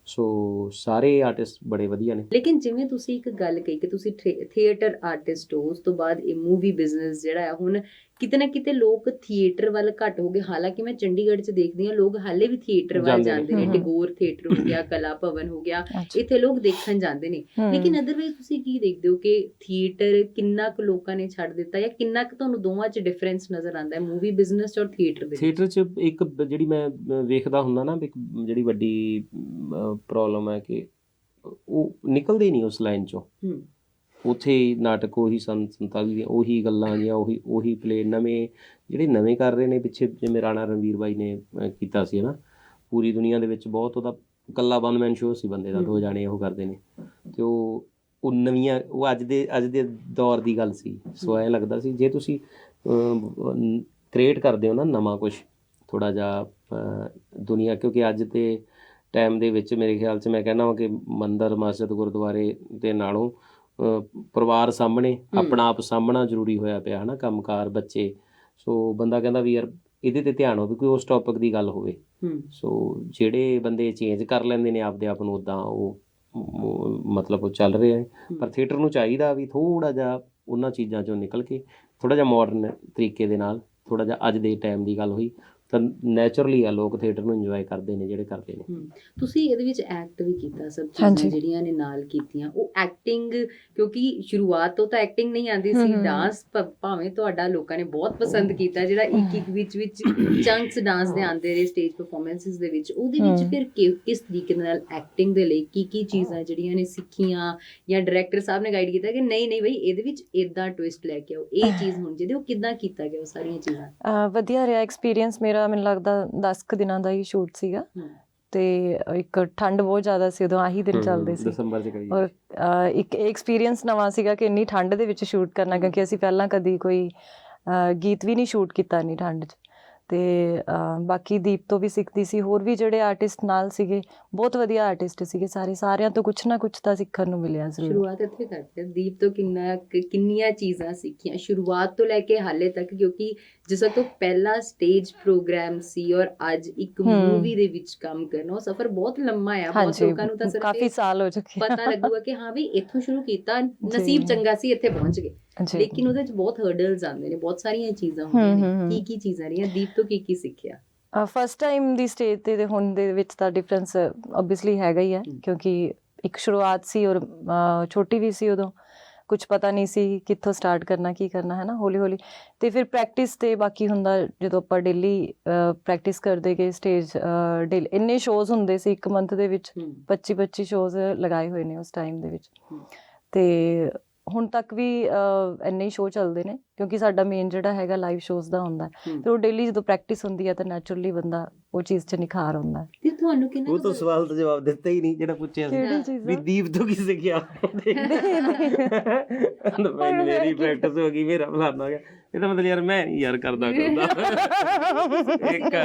ਸੋ ਸਾਰੇ ਆਰਟਿਸਟ ਬੜੇ ਵਧੀਆ ਨੇ। ਲੇਕਿਨ ਜਿਵੇਂ ਤੁਸੀਂ ਇੱਕ ਗੱਲ ਕਹੀ ਕਿ ਤੁਸੀਂ ਥੀਏਟਰ ਆਰਟਿਸਟ ਹੋ ਉਸ ਤੋਂ ਬਾਅਦ ਇਹ ਮੂਵੀ ਬਿਜ਼ਨਸ ਜਿਹੜਾ ਹੈ ਹੁਣ ਕਿਤੇ ਨਾ ਕਿਤੇ ਲੋਕ ਥੀਏਟਰ ਵੱਲ ਘੱਟ ਹੋ ਗਏ। ਹਾਲਾਂਕਿ ਮੈਂ ਚੰਡੀਗੜ੍ਹ 'ਚ ਦੇਖਦੀ ਹਾਂ ਲੋਕ ਹਾਲੇ ਵੀ ਥੀਏਟਰ ਵੱਲ ਜਾਂਦੇ ਨੇ। ਟੈਗੋਰ ਥੀਏਟਰ ਹੋ ਗਿਆ ਕਲਾ ਭਵਨ ਹੋ ਗਿਆ ਇੱਥੇ ਲੋਕ ਦੇਖਣ ਜਾਂਦੇ ਨੇ। ਲੇਕਿਨ ਅਦਰਵਾਈਜ਼ ਤੁਸੀਂ ਕੀ ਦੇਖਦੇ ਹੋ ਕਿ ਥੀਏਟਰ ਕਿੰਨਾ ਕੁ ਲੋਕਾਂ ਨੇ ਛੱਡ ਦਿੱਤਾ ਜਾਂ ਕਿੰਨਾ ਕੁ ਤੁਹਾਨੂੰ ਦੋਵਾਂ 'ਚ ਡਿਫਰੈਂਸ ਨਜ਼ਰ ਆਉਂਦਾ ਹੈ ਮੂਵੀ ਬਿਜ਼ਨਸ ਔਰ ਥੀਏਟਰ ਦੇ ਵਿੱਚ? ਥੀਏਟਰ 'ਚ ਇੱਕ ਜਿਹੜੀ ਮੈਂ ਵੇਖਦਾ ਹੁੰਦਾ ਨਾ ਇੱਕ ਜਿਹੜੀ ਵੱਡੀ ਪ੍ਰੋਬਲਮ ਹੈ ਕਿ ਉਹ ਨਿਕਲਦੇ ਨਹੀਂ ਉਸ ਲਾਈਨ 'ਚੋਂ। ਉੱਥੇ ਹੀ ਨਾਟਕ ਉਹੀ ਸੰਨ 47 ਦੀਆਂ, ਉਹੀ ਗੱਲਾਂ ਜਾਂ ਉਹੀ ਉਹੀ ਪਲੇ ਨਵੇਂ, ਜਿਹੜੇ ਨਵੇਂ ਕਰ ਰਹੇ ਨੇ ਪਿੱਛੇ ਜਿਵੇਂ ਰਾਣਾ ਰਣਵੀਰ ਬਾਈ ਨੇ ਕੀਤਾ ਸੀ ਨਾ ਪੂਰੀ ਦੁਨੀਆ ਦੇ ਵਿੱਚ ਬਹੁਤ ਉਹਦਾ ਕੱਲਾ ਵਨ ਮੈਨ ਸ਼ੋਅ ਸੀ ਬੰਦੇ ਦਾ, ਦੋ ਜਾਣੇ ਉਹ ਕਰਦੇ ਨੇ। ਤੇ ਉਹ ਉਹ ਨਵੀਆਂ, ਉਹ ਅੱਜ ਦੇ ਅੱਜ ਦੇ ਦੌਰ ਦੀ ਗੱਲ ਸੀ। ਸੋ ਐਂ ਲੱਗਦਾ ਸੀ, ਜੇ ਤੁਸੀਂ ਕ੍ਰੀਏਟ ਕਰਦੇ ਹੋ ਨਾ ਨਵਾਂ ਕੁਝ ਥੋੜਾ ਜਿਹਾ ਦੁਨੀਆ, ਕਿਉਂਕਿ ਅੱਜ ਦੇ ਟਾਈਮ ਦੇ ਵਿੱਚ ਮੇਰੇ ਖਿਆਲ 'ਚ ਮੈਂ ਕਹਿੰਦਾ ਹਾਂ ਕਿ ਮੰਦਰ, ਮਸਜਿਦ, ਗੁਰਦੁਆਰੇ ਦੇ ਨਾਲੋਂ ਪਰਿਵਾਰ ਸਾਹਮਣੇ ਹਮ। ਆਪਣਾ ਆਪ ਸਾਹਮਣਾ ਜ਼ਰੂਰੀ ਹੋਇਆ ਪਿਆ ਹਨਾ ਕੰਮਕਾਰ ਬੱਚੇ। ਸੋ ਬੰਦਾ ਕਹਿੰਦਾ ਵੀ ਯਾਰ ਇਹਦੇ ਤੇ ਧਿਆਨ ਹੋਵੇ ਕੋਈ ਉਸ ਟੌਪਿਕ ਦੀ ਗੱਲ ਹੋਵੇ। ਸੋ ਜਿਹੜੇ ਬੰਦੇ ਚੇਂਜ ਕਰ ਲੈਂਦੇ ਨੇ ਆਪਦੇ ਆਪ ਨੂੰ ਉਦਾਂ ਉਹ ਮਤਲਬ ਉਹ ਚੱਲ ਰਿਹਾ ਹੈ। ਪਰ ਥੀਏਟਰ ਨੂੰ ਚਾਹੀਦਾ ਵੀ ਥੋੜਾ ਜਿਹਾ ਉਹਨਾਂ ਚੀਜ਼ਾਂ ਚੋਂ ਨਿਕਲ ਕੇ ਥੋੜਾ ਜਿਹਾ ਮਾਡਰਨ ਤਰੀਕੇ ਦੇ ਨਾਲ ਥੋੜਾ ਜਿਹਾ ਅੱਜ ਦੇ ਟਾਈਮ ਦੀ ਗੱਲ ਹੋਈ। ਤਾਂ ਨੇਚਰਲੀ ਆ ਲੋਕ ਥੀਏਟਰ ਨੂੰ ਇੰਜੋਏ ਕਰਦੇ ਨੇ ਜਿਹੜੇ ਕਰਦੇ ਨੇ। ਤੁਸੀਂ ਇਹਦੇ ਵਿੱਚ ਐਕਟ ਵੀ ਕੀਤਾ ਸਭ। ਚੀਜ਼ਾਂ ਜਿਹੜੀਆਂ ਨੇ ਨਾਲ ਕੀਤੀਆਂ। ਉਹ ਐਕਟਿੰਗ ਕਿਉਂਕਿ ਸ਼ੁਰੂਆਤ ਤੋਂ ਤਾਂ ਐਕਟਿੰਗ ਨਹੀਂ ਆਉਂਦੀ ਸੀ। ਡਾਂਸ ਭਾਵੇਂ ਤੁਹਾਡਾ ਲੋਕਾਂ ਨੇ ਬਹੁਤ ਪਸੰਦ ਕੀਤਾ ਜਿਹੜਾ ਇੱਕ ਇੱਕ ਵਿੱਚ ਵਿੱਚ ਚੰਕਸ ਡਾਂਸ ਦੇ ਆਉਂਦੇ ਰਹੇ ਸਟੇਜ ਪਰਫਾਰਮੈਂਸਸ ਦੇ ਵਿੱਚ। ਉਹਦੇ ਵਿੱਚ। ਫਿਰ ਕਿ- ਕਿਸ ਤਰੀਕੇ ਨਾਲ ਐਕਟਿੰਗ ਦੇ ਲਈ ਕੀ ਕੀ ਚੀਜ਼ਾਂ ਜਿਹੜੀਆਂ ਨੇ ਸਿੱਖੀਆਂ? ਜਾਂ ਡਾਇਰੈਕਟਰ ਸਾਹਿਬ ਨੇ ਗਾਈਡ ਕੀਤਾ ਕਿ ਨਹੀਂ ਨਹੀਂ ਬਈ ਇਹਦੇ ਵਿੱਚ ਇਦਾਂ ਟਵਿਸਟ ਲੈ ਕੇ ਆਓ ਇਹ ਚੀਜ਼ ਹੋਣੀ ਚਾਹੀਦੀ ਉਹ ਕਿੱਦਾਂ ਕੀਤਾ ਗਿਆ ਉਹ ਸਾਰੀਆਂ ਚੀਜ਼ਾਂ? ਵਧੀਆ ਰਿਹਾ ਐਕਸਪੀਰੀਅੰਸ ਮੇਰਾ ਮੈਨੂੰ ਲੱਗਦਾ 10 ਕੁ ਦਿਨਾਂ ਦਾ ਹੀ ਸ਼ੂਟ ਸੀਗਾ। ਤੇ ਇੱਕ ਠੰਡ ਬਹੁਤ ਜ਼ਿਆਦਾ ਸੀ ਉਦੋਂ ਆਹੀ ਦਿਨ ਚੱਲਦੇ ਸੀ। ਦਸੰਬਰ ਚ ਕਰੀ ਔਰ ਇੱਕ ਐਕਸਪੀਰੀਅੰਸ ਨਵਾਂ ਸੀਗਾ ਕਿ ਇੰਨੀ ਠੰਡ ਦੇ ਵਿੱਚ ਸ਼ੂਟ ਕਰਨਾ ਕਿਉਂਕਿ ਅਸੀਂ ਪਹਿਲਾਂ ਕਦੀ ਕੋਈ ਗੀਤ ਵੀ ਨਹੀਂ ਸ਼ੂਟ ਕੀਤਾ ਇੰਨੀ ਠੰਡ 'ਚ। ਤੇ ਬਾਕੀ ਦੀਪ ਤੋਂ ਵੀ ਸਿੱਖਦੀ ਸੀ। ਹੋਰ ਵੀ ਜਿਹੜੇ ਆਰਟਿਸਟ ਨਾਲ ਸੀਗੇ ਬਹੁਤ ਵਧੀਆ ਆਰਟਿਸਟ ਸੀਗੇ ਸਾਰੇ। ਸਾਰਿਆਂ ਤੋਂ ਕੁਛ ਨਾ ਕੁਛ ਤਾਂ ਸਿੱਖਣ ਨੂੰ ਮਿਲਿਆ ਜ਼ਰੂਰ। ਸ਼ੁਰੂਆਤ ਇੱਥੇ ਕਰਦੇ। ਦੀਪ ਤੋਂ ਕਿੰਨਾ ਕਿੰਨੀਆਂ ਚੀਜ਼ਾਂ ਸਿੱਖੀਆਂ? ਸ਼ੁਰੂਆਤ ਤੋਂ ਲੈ ਕੇ ਹਾਲੇ ਤੱਕ ਕਿਉਂਕਿ ਜਿਸ ਤੋਂ ਪਹਿਲਾ ਸਟੇਜ ਪ੍ਰੋਗਰਾਮ ਸੀ ਔਰ ਅੱਜ ਇੱਕ। ਮੂਵੀ ਦੇ ਵਿੱਚ ਕੰਮ ਕਰਨਾ ਉਹ ਸਫ਼ਰ ਬਹੁਤ ਲੰਮਾ ਆ ਬਹੁਤ ਲੋਕਾਂ ਨੂੰ ਤਾਂ ਸਿਰਫ ਕਾਫੀ ਸਾਲ ਹੋ ਚੁੱਕੇ। ਪਤਾ ਲੱਗੂਗਾ ਕਿ ਹਾਂ ਵੀ ਇੱਥੋਂ ਸ਼ੁਰੂ ਕੀਤਾ ਨਸੀਬ ਚੰਗਾ ਸੀ ਇੱਥੇ ਪਹੁੰਚ ਗਏ। ਲੇਕਿਨ ਉਹਦੇ ਵਿੱਚ ਬਹੁਤ ਹਰਡਲਸ ਆਉਂਦੇ ਨੇ ਬਹੁਤ ਸਾਰੀਆਂ ਚੀਜ਼ਾਂ ਹੁੰਦੀਆਂ ਨੇ। ਕੀ ਕੀ ਚੀਜ਼ਾਂ ਰਹੀਆਂ ਦੀਪ ਤੋਂ ਕੀ ਕੀ ਸਿੱਖਿਆ ਫਸਟ ਟਾਈਮ ਦੀ ਸਟੇਜ ਤੇ ਹੁਣ ਦੇ ਵਿੱਚ ਤਾਂ ਡਿਫਰੈਂਸ ਆਬਵੀਅਸਲੀ ਹੈਗਾ ਹੀ ਹੈ। ਕਿਉਂਕਿ ਇੱਕ ਸ਼ੁਰੂਆਤ ਸੀ ਔਰ ਛੋਟੀ ਵੀ ਸੀ ਉਦੋਂ ਕੁਝ ਪਤਾ ਨਹੀਂ ਸੀ ਕਿੱਥੋਂ ਸਟਾਰਟ ਕਰਨਾ ਕੀ ਕਰਨਾ ਹੈ ਨਾ ਹੌਲੀ ਹੌਲੀ ਤੇ ਫਿਰ ਪ੍ਰੈਕਟਿਸ ਤੇ ਬਾਕੀ ਹੁੰਦਾ ਜਦੋਂ ਆਪਾਂ ਡੇਲੀ ਪ੍ਰੈਕਟਿਸ ਕਰਦੇ ਗਏ ਸਟੇਜ ਡੇਲੀ ਇੰਨੇ ਸ਼ੋਜ਼ ਹੁੰਦੇ ਸੀ ਇੱਕ ਮੰਥ ਦੇ ਵਿੱਚ 25 25 ਸ਼ੋਜ਼ ਲਗਾਏ ਹੋਏ ਨੇ ਉਸ ਟਾਈਮ ਦੇ ਵਿੱਚ। ਤੇ ਹੁਣ ਤੱਕ ਵੀ ਇੰਨੇ ਹੀ ਸ਼ੋਅ ਚੱਲਦੇ ਨੇ। ਕਿਉਂਕਿ ਸਾਡਾ ਮੇਨ ਜਿਹੜਾ ਹੈਗਾ ਲਾਈਵ ਸ਼ੋਜ਼ ਦਾ ਹੁੰਦਾ। ਤੇ ਉਹ ਡੇਲੀ ਜਦੋਂ ਪ੍ਰੈਕਟਿਸ ਹੁੰਦੀ ਹੈ ਤਾਂ ਨੈਚੁਰਲੀ ਬੰਦਾ ਉਹ ਚੀਜ਼ 'ਚ ਨਿਖਾਰ ਹੁੰਦਾ ਤੇ ਤੁਹਾਨੂੰ ਕਿੰਨਾ ਉਹ ਤਾਂ ਸਵਾਲ ਦਾ ਜਵਾਬ ਦਿੱਤਾ ਹੀ ਨਹੀਂ ਜਿਹੜਾ ਪੁੱਛਿਆ ਸੀ। ਵੀ ਦੀਪ ਤੋਂ ਕੀ ਸਿੱਖਿਆ ਕਹਿੰਦਾ ਭਾਈ ਮੇਰੀ ਪ੍ਰੈਕਟਿਸ ਹੋ ਗਈ ਮੇਰਾ ਫਲਾਣਾ ਹੋ ਗਿਆ। ਇਹ ਤਾਂ ਮਤਲਬ ਯਾਰ ਮੈਂ ਨਹੀਂ ਯਾਰ ਕਰਦਾ ਕਰਦਾ। ਇੱਕ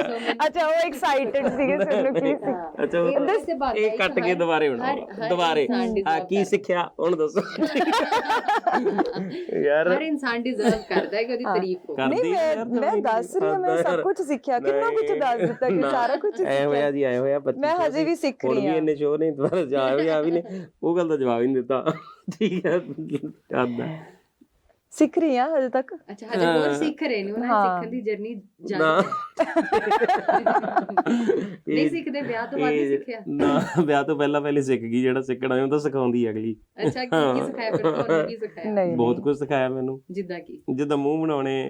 ਅੱਛਾ ਉਹ ਐਕਸਾਈਟਡ ਸੀਗੇ ਸੁਣ ਕੀ ਸੀ। ਅੱਛਾ ਇਹ ਕੱਟ ਕਿ ਦੁਬਾਰੇ ਹਰ ਦੁਬਾਰੇ। ਆ ਕੀ। ਸਿੱਖਿਆ? ਹੁਣ ਦੱਸੋ। ਯਾਰ ਹਰ ਇਨਸਾਨ ਡਿਜ਼ਰਵ ਕਰਦਾ ਹੈ ਕਿ ਉਹਦੀ। ਤਾਰੀਫ ਹੋ ਨਹੀਂ ਮੈਂ ਮੈਂ ਦੱਸ ਰਹੀ ਹਾਂ ਮੈਂ ਸਭ ਕੁਝ ਸਿੱਖਿਆ। ਕਿੰਨਾ ਕੁਝ ਦੱਸ ਦਿੱਤਾ ਕਿ ਸਾਰਾ ਕੁਝ ਐ ਹੋਇਆ ਜੀ ਐ ਹੋਇਆ 25 ਮੈਂ ਹਜੇ ਵੀ ਸਿੱਖ ਹੁਣ ਰਹੀ ਵੀ ਹਾਂ। ਇੰਨੇ ਸ਼ੋਅ ਨਹੀਂ ਦੁਬਾਰਾ ਜਾ ਵੀ ਆ ਵੀ ਨੇ ਉਹ ਗੱਲ ਦਾ ਜਵਾਬ ਹੀ ਨਹੀਂ ਦਿੱਤਾ। ਠੀਕ ਹੈ ਕਰਦਾ ਸਿੱਖ ਰਹੀ ਹਾਂ ਹਜੇ ਤੱਕ। ਅੱਛਾ ਹਜੇ ਹੋਰ ਹਾਂ। ਸਿੱਖ ਰਹੇ ਨੇ ਉਹਨਾਂ ਦੀ ਹਾਂ। ਸਿੱਖਣ ਦੀ ਜਰਨੀ ਨਾ। ਜਾਰੀ ਨਹੀਂ ਇਹ- ਸਿੱਖਦੇ ਵਿਆਹ ਤੋਂ ਬਾਅਦ ਹੀ ਇਹ- ਸਿੱਖਿਆ। ਨਾ ਵਿਆਹ ਤੋਂ ਪਹਿਲਾਂ ਪਹਿਲੇ ਸਿੱਖ ਗਈ ਜਿਹੜਾ ਸਿੱਖਣਾ ਉਹ ਤਾਂ ਸਿਖਾਉਂਦੀ ਹੈ ਅਗਲੀ। ਅੱਛਾ ਕੀ ਕੀ ਸਿਖਾਇਆ ਫਿਰ? ਤੁਹਾਨੂੰ ਕੀ ਸਿਖਾਇਆ? ਨਹੀਂ ਬਹੁਤ। ਕੁਝ ਸਿਖਾਇਆ ਮੈਨੂੰ। ਜਿੱਦਾਂ ਕੀ? ਜਿੱਦਾਂ ਮੂੰਹ ਬਣਾਉਣੇ। ਹੈ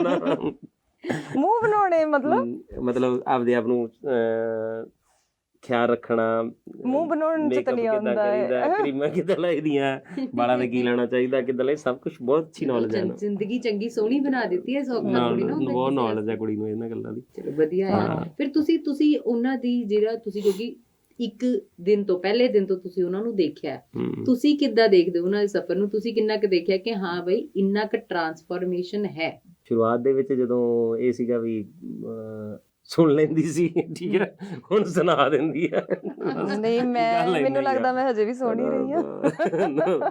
ਹਨਾ? ਮੂੰਹ ਬਣਾਉਣੇ ਮਤਲਬ? ਹਮ, ਮਤਲਬ ਆਪਦੇ ਆਪ ਨੂੰ ਅਹ, ਖਿਆਲ ਰੱਖਣਾ ਮੂੰਹ ਬਣਾਉਣ ਚ ਤਾਂ ਨਹੀਂ ਆਉਂਦਾ ਹੈ। ਕਰੀਮਾਂ ਕਿੱਦਾਂ ਲਾਈਦੀਆਂ ਵਾਲਾਂ ਤੇ ਕੀ ਲਾਣਾ ਚਾਹੀਦਾ ਕਿੱਦਾਂ ਲਈ ਸਭ ਕੁਝ ਬਹੁਤ ਅੱਛੀ ਨੌਲੇਜ ਹੈ ਜ਼ਿੰਦਗੀ ਚੰਗੀ ਸੋਹਣੀ ਬਣਾ ਦਿੱਤੀ ਹੈ ਸੌਖਾ ਥੋੜੀ ਨਾ ਬਹੁਤ ਨੌਲੇਜ ਹੈ ਕੁੜੀ ਨੂੰ ਇਹਨਾਂ ਗੱਲਾਂ ਦੀ। ਚਲੋ ਵਧੀਆ ਹੈ। ਫਿਰ ਤੁਸੀਂ ਤੁਸੀਂ ਉਹਨਾਂ ਦੀ ਜਿਹੜਾ ਤੁਸੀਂ ਕਿਉਂਕਿ ਇੱਕ ਦਿਨ ਤੋਂ ਪਹਿਲੇ ਦਿਨ ਤੋਂ ਤੁਸੀਂ ਉਹਨਾਂ ਨੂੰ ਦੇਖਿਆ। ਤੁਸੀਂ ਕਿੱਦਾਂ ਦੇਖਦੇ ਹੋ ਉਹਨਾਂ ਦੇ ਸਫ਼ਰ ਨੂੰ? ਤੁਸੀਂ ਕਿੰਨਾ ਕੁ ਦੇਖਿਆ ਕਿ ਹਾਂ ਬਈ ਇੰਨਾ ਕੁ ਟਰਾਂਸਫਰਮੇਸ਼ਨ ਹੈ? ਸ਼ੁਰੂਆਤ ਦੇ ਵਿੱਚ ਜਦੋਂ ਇਹ ਸੀਗਾ ਵੀ ਸੁਣ ਲੈਂਦੀ ਸੀ ਠੀਕ ਹੈ? ਹੁਣ ਸੁਣਾ ਦਿੰਦੀ ਹੈ। ਨਹੀਂ ਮੈਂ ਮੈਨੂੰ ਲੱਗਦਾ ਮੈਂ ਹਜੇ ਵੀ ਸੋਹਣੀ ਰਹੀ ਹਾਂ।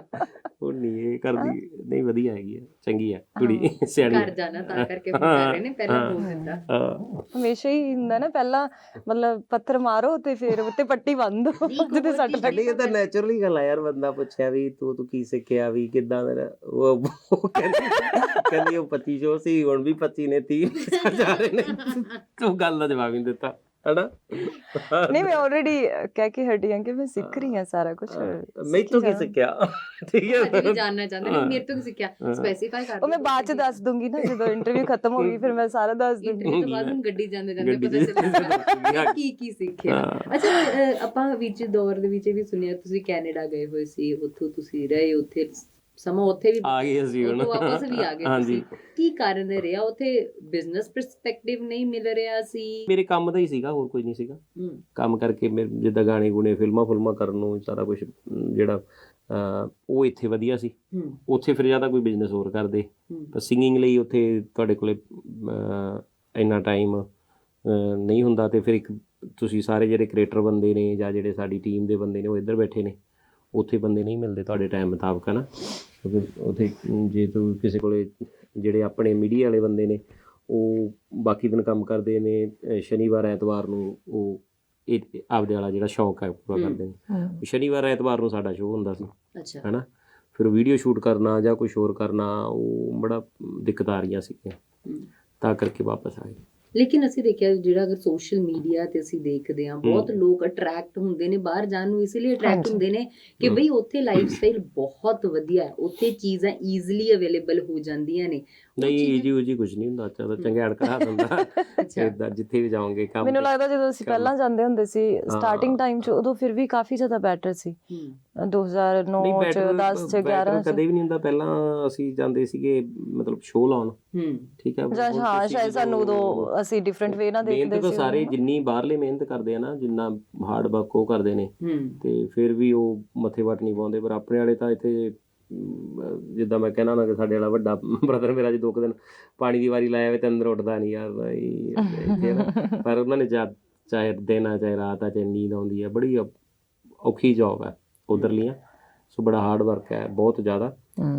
ਉਹ ਨਹੀਂ ਇਹ ਕਰਦੀ ਨਹੀਂ ਵਧੀਆ ਹੈਗੀ ਹੈ ਚੰਗੀ ਹੈ ਕੁੜੀ ਸਿਆਣੀ। ਘਰ ਜਾਣਾ ਤਾਂ ਕਰਕੇ ਕਰ ਰਹੇ ਨੇ ਪਹਿਲਾਂ। ਬੋਲ ਦਿੰਦਾ। ਹਾਂ। ਹਮੇਸ਼ਾ ਹੀ ਹੁੰਦਾ ਨਾ ਪਹਿਲਾਂ ਮਤਲਬ ਪੱਥਰ ਮਾਰੋ ਤੇ ਫਿਰ ਉੱਤੇ ਪੱਟੀ ਬੰਨ ਦੋ ਹੋਰ ਸੱਟ ਲੱਗ ਇਹ ਤਾਂ ਨੈਚੁਰਲੀ ਗੱਲ ਆ ਯਾਰ ਬੰਦਾ ਪੁੱਛਿਆ ਵੀ ਤੂੰ ਤੂੰ ਕੀ ਸਿੱਖਿਆ ਵੀ ਕਿੱਦਾਂ ਦਾ ਉਹ ਕਹਿੰਦੀ ਕਹਿੰਦੀ ਉਹ 25 ਜੋ ਸੀ ਹੁਣ ਵੀ 25 ਨੇ 30 ਜਾ ਰਹੇ ਨੇ। ਤੂੰ ਗੱਲ ਦਾ ਜਵਾਬ ਹੀ ਨਹੀਂ ਦਿੱਤਾ ਹਨਾ? ਨਹੀਂ ਮੈਂ ਆਲਰੇਡੀ ਕਹਿ ਕੇ ਹਟੀ ਹਾਂ ਕਿ ਮੈਂ ਸਿੱਖ ਰਹੀ ਹਾਂ ਸਾਰਾ ਕੁਝ ਮੈਂ ਤੋਂ ਕੀ ਸਿੱਖਿਆ? ਠੀਕ ਹੈ। ਜਾਣਨਾ ਚਾਹੁੰਦੇ ਨੇ ਹਾਂ। ਮੇਰੇ ਤੋਂ ਕੀ ਸਿੱਖਿਆ। ਸਪੈਸੀਫਾਈ ਕਰ ਉਹ ਮੈਂ ਬਾਅਦ ਚ ਦੱਸ ਦੂੰਗੀ ਨਾ ਜਦੋਂ ਇੰਟਰਵਿਊ ਖਤਮ ਹੋ ਗਈ ਫਿਰ ਮੈਂ ਸਾਰਾ ਦੱਸ ਦੂੰਗੀ ਇੰਟਰਵਿਊ ਤੋਂ ਬਾਅਦ ਹੁਣ ਗੱਡੀ ਜਾਂਦੇ ਜਾਂਦੇ ਪਤਾ ਚ- ਚੱਲੇਗਾ ਕੀ ਕੀ ਸਿੱਖਿਆ। ਅੱਛਾ ਆਪਾਂ ਵਿੱਚ ਦੌਰ ਦੇ ਵਿੱਚ ਇਹ ਵੀ ਸੁਣਿਆ ਤੁਸੀਂ ਕੈਨੇਡਾ ਗਏ ਹੋਏ ਸੀ ਉੱਥੋਂ ਤੁਸੀਂ ਰਹੇ ਉੱਥੇ ਸਮਾਂ ਉੱਥੇ ਵੀ ਆ ਗਏ ਅਸੀਂ ਹੁਣ। ਵਾਪਸ ਵੀ ਆ ਗਏ। ਹਾਂਜੀ। ਕੀ ਕਾਰਨ ਰਿਹਾ? ਉੱਥੇ ਬਿਜ਼ਨਸ ਪਰਸਪੈਕਟਿਵ ਨਹੀਂ ਮਿਲ ਰਿਹਾ ਸੀ। ਮੇਰੇ ਕੰਮ ਦਾ ਹੀ ਸੀਗਾ ਹੋਰ ਕੁਝ ਨਹੀਂ ਸੀਗਾ। ਕੰਮ ਕਰਕੇ ਮੇਰੇ ਜਿੱਦਾਂ ਗਾਣੇ ਗੁਣੇ ਫਿਲਮਾਂ ਫੁਲਮਾਂ ਕਰਨ ਨੂੰ ਸਾਰਾ ਕੁਝ ਜਿਹੜਾ ਉਹ ਇੱਥੇ ਵਧੀਆ ਸੀ। ਉੱਥੇ ਫਿਰ ਜ਼ਿਆਦਾ ਕੋਈ ਬਿਜ਼ਨਸ ਹੋਰ ਕਰਦੇ। ਤਾਂ ਸਿੰਗਿੰਗ ਲਈ ਉੱਥੇ ਤੁਹਾਡੇ ਕੋਲੇ ਇੰਨਾ ਟਾਈਮ ਨਹੀਂ ਹੁੰਦਾ ਤੇ ਫਿਰ ਇੱਕ ਤੁਸੀਂ ਸਾਰੇ ਜਿਹੜੇ ਕ੍ਰੀਏਟਰ ਬੰਦੇ ਨੇ ਜਾਂ ਜਿਹੜੇ ਸਾਡੀ ਟੀਮ ਦੇ ਬੰਦੇ ਨੇ ਉਹ ਇੱਧਰ ਬੈਠੇ ਨੇ। ਉੱਥੇ ਬੰਦੇ ਨਹੀਂ ਮਿਲਦੇ ਤੁਹਾਡੇ ਟਾਈਮ ਮੁਤਾਬਕ ਨਾ ਕਿਉਂਕਿ ਉੱਥੇ ਜੇ ਤੂੰ ਕਿਸੇ ਕੋਲੇ ਜਿਹੜੇ ਆਪਣੇ ਮੀਡੀਆ ਵਾਲੇ ਬੰਦੇ ਨੇ ਉਹ ਬਾਕੀ ਦਿਨ ਕੰਮ ਕਰਦੇ ਨੇ ਸ਼ਨੀਵਾਰ ਐਤਵਾਰ ਨੂੰ ਉਹ ਇਹ ਆਪਦੇ ਵਾਲਾ ਜਿਹੜਾ ਸ਼ੌਂਕ ਹੈ ਪੂਰਾ। ਕਰਦੇ ਨੇ। ਸ਼ਨੀਵਾਰ ਐਤਵਾਰ ਨੂੰ ਸਾਡਾ ਸ਼ੋਅ ਹੁੰਦਾ ਸੀ ਅੱਛਾ। ਹੈਨਾ? ਫਿਰ ਵੀਡੀਓ ਸ਼ੂਟ ਕਰਨਾ ਜਾਂ ਕੁਝ ਹੋਰ ਕਰਨਾ ਉਹ ਬੜਾ ਦਿੱਕਤ ਆ ਰਹੀਆਂ ਸੀਗੀਆਂ। ਤਾਂ ਕਰਕੇ ਵਾਪਸ ਆ ਗਏ। ਲੇਕਿਨ ਅਸੀਂ ਦੇਖਿਆ ਜਿਹੜਾ ਅਗਰ ਸੋਸ਼ਲ ਮੀਡੀਆ ਤੇ ਅਸੀਂ ਦੇਖਦੇ ਹਾਂ ਬਹੁਤ ਲੋਕ ਅਟਰੈਕਟ ਹੁੰਦੇ ਨੇ ਬਾਹਰ ਜਾਣ ਨੂੰ ਇਸ ਲਈ ਅਟਰੈਕਟ। ਹੁੰਦੇ ਨੇ ਕਿ। ਬਈ ਉੱਥੇ ਲਾਈਫ ਸਟਾਈਲ ਬਹੁਤ ਵਧੀਆ ਹੈ ਉੱਥੇ ਚੀਜ਼ਾਂ ਈਜ਼ੀਲੀ ਅਵੇਲੇਬਲ ਹੋ ਜਾਂਦੀਆਂ ਨੇ ਨਹੀਂ ਈਜੀ ਉਜੀ ਕੁਝ ਨਹੀਂ ਹੁੰਦਾ ਚਲੋ ਚੰਗਿਆੜ ਕਰਾ ਦਿੰਦਾ ਅੱਛਾ। ਇਦਾਂ ਜਿੱਥੇ ਵੀ ਜਾਓਗੇ ਕੰਮ ਮੈਨੂੰ ਤੇ- ਲੱਗਦਾ ਜਦੋਂ ਅਸੀਂ। ਪਹਿਲਾਂ ਜਾਂਦੇ ਹੁੰਦੇ ਸੀ ਸਟਾਰਟਿੰਗ। ਟਾਈਮ 'ਚ ਉਦੋਂ ਫਿਰ ਵੀ ਕਾਫੀ ਜ਼ਿਆਦਾ ਬੈਟਰ ਸੀ। ਹਮ, ਅ, 2009 ਨਹੀਂ 'ਚ better- 10 'ਚ better 11 'ਚ। ਕਦੇ ਵੀ ਨਹੀਂ ਹੁੰਦਾ ਪਹਿਲਾਂ ਅਸੀਂ ਜਾਂਦੇ ਸੀਗੇ ਮਤਲਬ ਸ਼ੋਅ ਲਾਉਣ। ਠੀਕ ਹੈ ਜਾਂ ਹਾਂ ਸ਼ਾਇਦ ਸਾਨੂੰ ਉਦੋਂ ਅਸੀਂ ਡਿਫਰੈਂਟ ਵੇ ਨਾਲ ਮਿਹਨਤ ਦੇਖਦੇ ਤਾਂ ਸੀ ਸਾਰੇ ਉਦੋਂ। ਜਿੰਨੀ ਬਾਹਰਲੇ ਮਿਹਨਤ ਕਰਦੇ ਆ ਨਾ ਜਿੰਨਾ ਹਾਰਡ ਵਰਕ ਉਹ ਕਰਦੇ ਨੇ। ਤੇ ਫਿਰ ਵੀ ਉਹ ਮੱਥੇ ਵੱਟ ਨਹੀਂ ਪਾਉਂਦੇ ਪਰ ਆਪਣੇ ਵਾਲੇ ਤਾਂ ਇੱਥੇ ਜਿੱਦਾਂ ਮੈਂ ਕਹਿਣਾ ਨਾ ਕਿ ਸਾਡੇ ਵਾਲਾ ਵੱਡਾ ਬ੍ਰਦਰ ਮੇਰਾ ਜੀ ਦੋ ਕੁ ਦਿਨ ਪਾਣੀ ਦੀ ਵਾਰੀ ਲਾਇਆ ਵੇ ਤੇ ਅੰਦਰ ਉੱਠਦਾ ਨਹੀਂ ਯਾਰ ਭਾਈ। ਪਰ ਉਹਨਾਂ ਨੇ ਜਾ- ਚਾਹੇ ਦਿਨ ਆ ਚਾਹੇ ਰਾਤ ਆ ਚਾਹੇ ਨੀਂਦ ਆਉਂਦੀ ਹੈ ਬੜੀ ਔਖੀ ਜੌਬ ਹੈ ਉਧਰਲੀਆਂ। ਸੋ ਬੜਾ ਹਾਰਡ ਵਰਕ ਹੈ ਬਹੁਤ ਜ਼ਿਆਦਾ।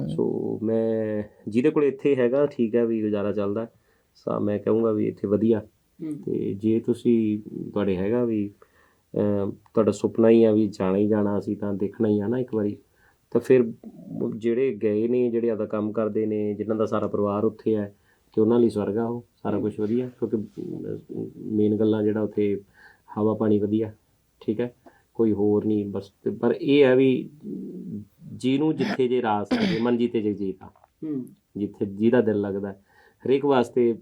ਸੋ ਮੈਂ ਜਿਹਦੇ ਕੋਲ ਇੱਥੇ ਹੈਗਾ ਠੀਕ ਹੈ ਵੀ ਗੁਜ਼ਾਰਾ ਚੱਲਦਾ। ਸਾ ਮੈਂ ਕਹੂੰਗਾ ਵੀ ਇੱਥੇ ਵਧੀਆ। ਤੇ ਜੇ ਤੁਸੀਂ ਤੁਹਾਡੇ ਹੈਗਾ ਵੀ ਤੁਹਾਡਾ ਸੁਪਨਾ ਹੀ ਆ ਵੀ ਜਾਣਾ ਹੀ ਜਾਣਾ ਅਸੀਂ ਤਾਂ ਦੇਖਣਾ ਹੀ ਆ ਨਾ ਇੱਕ ਵਾਰੀ। ਤਾਂ ਫਿਰ ਜਿਹੜੇ ਗਏ ਨੇ ਜਿਹੜੇ ਆਪਦਾ ਕੰਮ ਕਰਦੇ ਨੇ ਜਿਨ੍ਹਾਂ ਦਾ ਸਾਰਾ ਪਰਿਵਾਰ ਉੱਥੇ ਹੈ ਤੇ ਉਹਨਾਂ ਲਈ ਸਵਰਗ ਆ ਉਹ ਸਾਰਾ ਕੁਝ ਵਧੀਆ ਕਿਉਂਕਿ ਮੇਨ ਗੱਲਾਂ ਜਿਹੜਾ ਉੱਥੇ ਹਵਾ ਪਾਣੀ ਵਧੀਆ ਠੀਕ ਹੈ ਕੋਈ ਹੋਰ ਨਹੀਂ ਬਸ ਪਰ ਇਹ ਹੈ ਵੀ ਜਿਹਨੂੰ ਜਿੱਥੇ ਜੇ ਰਾਸ ਹੈ ਮਨ ਜੀਤੇ ਜਗਜੀਤ ਆ ਜਿੱਥੇ ਜਿਹਦਾ ਦਿਲ ਲੱਗਦਾ। ਹਰੇਕ ਵਾਸਤੇ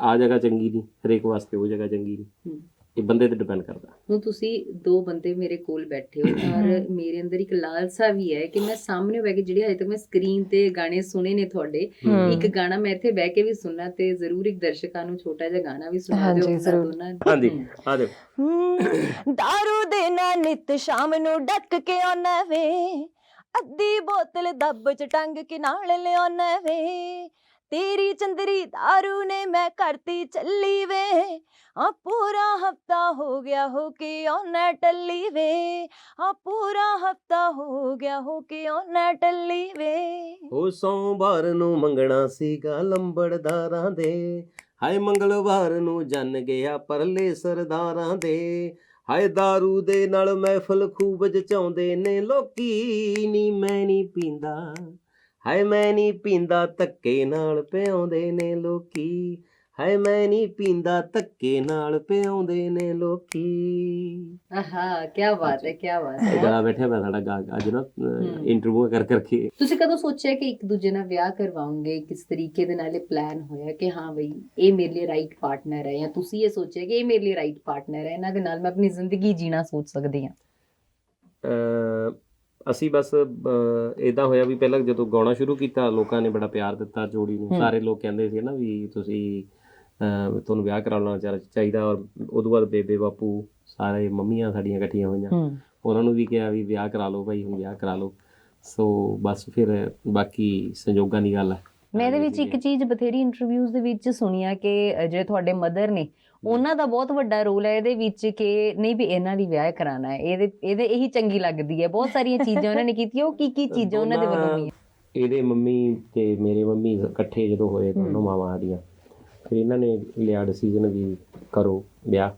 ਆ ਜਗ੍ਹਾ ਚੰਗੀ ਨਹੀਂ ਹਰੇਕ ਵਾਸਤੇ ਉਹ ਜਗ੍ਹਾ ਚੰਗੀ ਨਹੀਂ। ਇਹ ਬੰਦੇ ਤੇ ਡਿਪੈਂਡ ਕਰਦਾ ਹੁਣ ਤੁਸੀਂ ਦੋ ਬੰਦੇ ਮੇਰੇ ਕੋਲ ਬੈਠੇ ਹੋ ਔਰ ਮੇਰੇ ਅੰਦਰ ਇੱਕ ਲਾਲਸਾ ਵੀ ਹੈ ਕਿ ਮੈਂ ਸਾਹਮਣੇ ਬਹਿ ਕੇ ਜਿਹੜੇ ਹਜੇ ਤੱਕ ਮੈਂ ਸਕਰੀਨ ਤੇ ਗਾਣੇ ਸੁਣੇ ਨੇ ਤੁਹਾਡੇ। ਇੱਕ ਗਾਣਾ ਮੈਂ ਇੱਥੇ ਬਹਿ ਕੇ ਵੀ ਸੁਣਨਾ ਤੇ ਜ਼ਰੂਰ ਇੱਕ ਦਰਸ਼ਕਾਂ ਨੂੰ ਛੋਟਾ ਜਿਹਾ ਗਾਣਾ ਵੀ ਸੁਣਾ ਦਿਓ। ਦੋਨਾਂ ਹਾਂਜੀ। ਆ ਦੇ ਦਾਰੂ ਦੇ ਨਾ ਨਿਤ ਸ਼ਾਮ ਨੂੰ ਡੱਕ ਕੇ ਆਉਣਾ ਵੇ ਅੱਧੀ ਬੋਤਲ ਦੱਬ ਚ ਟੰਗ ਕੇ ਨਾਲ ਲਿਆਉਣਾ ਵੇ ਤੇਰੀ ਚੰਦਰੀ ਦਾਰੂ ਨੇ ਮੈਂ ਕਰਤੀ ਚੱਲੀ ਵੇ। ਆ ਪੂਰਾ ਹਫਤਾ ਹੋ ਗਿਆ ਹੋ ਕੇ ਆਉਣਾ ਟੱਲੀ ਵੇ। ਆ ਪੂਰਾ ਹਫਤਾ ਹੋ ਗਿਆ ਹੋ ਕੇ ਆਉਣਾ ਟੱਲੀ ਵੇ। ਉਹ ਸੋਮਵਾਰ ਨੂੰ ਮੰਗਣਾ ਸੀਗਾ ਲੰਬੜਦਾਰਾਂ ਦੇ। ਹਾਏ ਮੰਗਲਵਾਰ ਨੂੰ ਜਨ ਗਿਆ ਪਰਲੇ ਸਰਦਾਰਾਂ ਦੇ। ਹਾਏ दारू ਦੇ ਨਾਲ ਮਹਿਫਲ ਖੂਬ ਜਚਾਉਂਦੇ ਨੇ। ਲੋਕੀ ਨੀ ਮੈਂ ਨਹੀਂ ਪੀਂਦਾ। ਹਾਏ ਮੈਂ ਨਹੀਂ ਪੀਂਦਾ ਧੱਕੇ ਨਾਲ ਪਿਆਉਂਦੇ ਨੇ ਲੋਕੀ। ਹਾਏ ਮੈਂ ਨਹੀਂ ਪੀਂਦਾ ਧੱਕੇ ਨਾਲ ਪਿਆਉਂਦੇ ਨੇ ਲੋਕੀ। ਆਹਾ ਕੀ ਬਾਤ ਹੈ ਕੀ ਬਾਤ ਹੈ। ਮੈਂ ਸਾਡਾ ਗਾ ਅੱਜ ਨਾ ਹਮ। ਇੰਟਰਵਿਊ ਕਰ ਕਰਕੇ। ਤੁਸੀਂ ਕਦੋਂ ਸੋਚਿਆ ਕਿ ਇੱਕ ਦੂਜੇ ਨਾਲ ਵਿਆਹ ਕਰਵਾਉਂਗੇ? ਕਿਸ ਤਰੀਕੇ ਦੇ ਨਾਲ ਇਹ ਪਲਾਨ ਹੋਇਆ ਕਿ ਹਾਂ ਬਈ ਇਹ ਮੇਰੇ ਲਈ ਰਾਈਟ ਪਾਰਟਨਰ ਹੈ? ਜਾਂ ਤੁਸੀਂ ਇਹ ਸੋਚਿਆ ਕਿ ਇਹ ਮੇਰੇ ਲਈ ਰਾਈਟ ਪਾਰਟਨਰ ਹੈ? ਇਹਨਾਂ ਦੇ ਨਾਲ ਮੈਂ ਆਪਣੀ ਜ਼ਿੰਦਗੀ ਜੀਣਾ ਸੋਚ ਸਕਦੀ ਹਾਂ। ਅਸੀਂ ਬਸ ਇਦਾਂ ਹੋਇਆ ਵੀ ਪਹਿਲਾਂ ਜਦੋਂ ਗਾਉਣਾ ਸ਼ੁਰੂ ਕੀਤਾ ਲੋਕਾਂ ਨੇ ਬੜਾ ਪਿਆਰ ਦਿੱਤਾ ਜੋੜੀ ਨੂੰ। ਸਾਰੇ ਲੋਕ ਕਹਿੰਦੇ ਸੀ ਨਾ ਵੀ ਤੁਸੀਂ ਤੁਹਾਨੂੰ ਵਿਆਹ ਕਰਾਉਣਾ ਚਾਹੀਦਾ ਔਰ ਉਦੋਂ ਬਾਅਦ ਬੇਬੇ ਬਾਪੂ ਸਾਰੇ ਮੰਮੀਆਂ ਸਾਡੀਆਂ ਇਕੱਠੀਆਂ ਹੋਈਆਂ। ਉਹਨਾਂ ਨੂੰ ਵੀ ਕਿਹਾ ਵੀ ਵਿਆਹ ਕਰਾ ਲਓ ਭਾਈ ਹੁਣ ਵਿਆਹ ਕਰਾ ਲਓ। ਸੋ ਬਸ ਫਿਰ ਬਾਕੀ ਸੰਜੋਗਾਂ ਦੀ ਗੱਲ ਹੈ। ਮੈਂ ਇਹਦੇ ਵਿੱਚ ਇੱਕ ਚੀਜ਼ ਬਥੇਰੀ ਇੰਟਰਵਿਊਜ਼ ਦੇ ਵਿੱਚ ਸੁਣਿਆ ਕਿ ਜਿਹੜੇ ਤੁਹਾਡੇ ਮਦਰ ਨੇ ਉਹਨਾਂ ਦਾ ਬਹੁਤ ਵੱਡਾ ਰੋਲ ਹੈ ਇਹਦੇ ਵਿੱਚ ਕਿ ਨਹੀਂ ਵੀ ਇਹਨਾਂ ਦੀ ਵਿਆਹ ਕਰਾਣਾ ਹੈ। ਇਹਦੇ ਇਹਦੇ ਇਹੀ ਚੰਗੀ ਲੱਗਦੀ ਹੈ। ਬਹੁਤ ਸਾਰੀਆਂ ਚੀਜ਼ਾਂ ਉਹਨਾਂ ਨੇ ਕੀਤੀਆਂ ਉਹ ਕੀ ਕੀ ਚੀਜ਼ਾਂ ਉਹਨਾਂ ਦੇ ਵੱਲੋਂ ਹੋਈਆਂ? ਇਹਦੇ ਮੰਮੀ ਤੇ ਮੇਰੇ ਮੰਮੀ ਇਕੱਠੇ ਜਦੋਂ ਹੋਏ ਦੋਨੋਂ ਮਾਵਾਂ ਸਾਡੀਆਂ ਫਿਰ ਇਹਨਾਂ ਨੇ ਲਿਆ ਡਿਸੀਜਨ ਵੀ ਕਰੋ ਵਿਆਹ।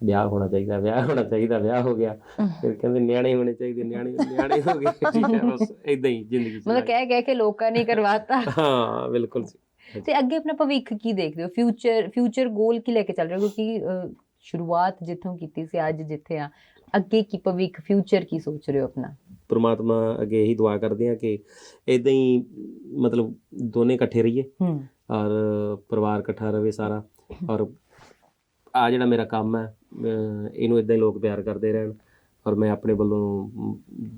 ਵਿਆਹ ਹੋਣਾ ਚਾਹੀਦਾ ਵਿਆਹ ਹੋਣਾ ਚਾਹੀਦਾ ਵਿਆਹ ਹੋ ਗਿਆ। ਫਿਰ ਕਹਿੰਦੇ ਨਿਆਣੇ ਹੋਣੇ ਚਾਹੀਦੇ ਨਿਆਣੇ ਨਿਆਣੇ ਹੋ ਗਏ। ਠੀਕ ਹੈ ਬਸ ਇਦਾਂ ਹੀ ਜ਼ਿੰਦਗੀ ਮਤਲਬ ਕਹਿ ਕਹਿ ਕੇ ਲੋਕਾਂ ਨੇ ਕਰਵਾਤਾ। ਹਾਂ ਬਿਲਕੁਲ ਤੇ ਅੱਗੇ ਆਪਣਾ ਭਵਿੱਖ ਕੀ ਦੇਖਦੇ ਹੋ? ਫਿਊਚਰ ਫਿਊਚਰ ਗੋਲ ਕੀ ਲੈ ਕੇ ਚੱਲ ਰਹੇ ਹੋ? ਕਿਉਂਕਿ ਸ਼ੁਰੂਆਤ ਜਿੱਥੋਂ ਕੀਤੀ ਸੀ ਅੱਜ ਜਿੱਥੇ ਆ ਅੱਗੇ ਕੀ ਭਵਿੱਖ ਫਿਊਚਰ ਕੀ ਸੋਚ ਰਹੇ ਹੋ ਆਪਣਾ? ਪ੍ਰਮਾਤਮਾ ਅੱਗੇ ਇਹੀ ਦੁਆ ਕਰਦੇ ਆ ਕਿ ਇਦਾਂ ਹੀ ਮਤਲਬ ਦੋਨੇ ਇਕੱਠੇ ਰਹੀਏ। ਹੂੰ ਔਰ ਪਰਿਵਾਰ ਇਕੱਠਾ ਰਵੇ ਸਾਰਾ। ਔਰ ਆ ਜਿਹੜਾ ਮੇਰਾ ਕੰਮ ਹੈ ਇਹਨੂੰ ਇਦਾਂ ਹੀ ਲੋਕ ਪਿਆਰ ਕਰਦੇ ਰਹਿਣ। ਔਰ ਮੈਂ ਆਪਣੇ ਵੱਲੋਂ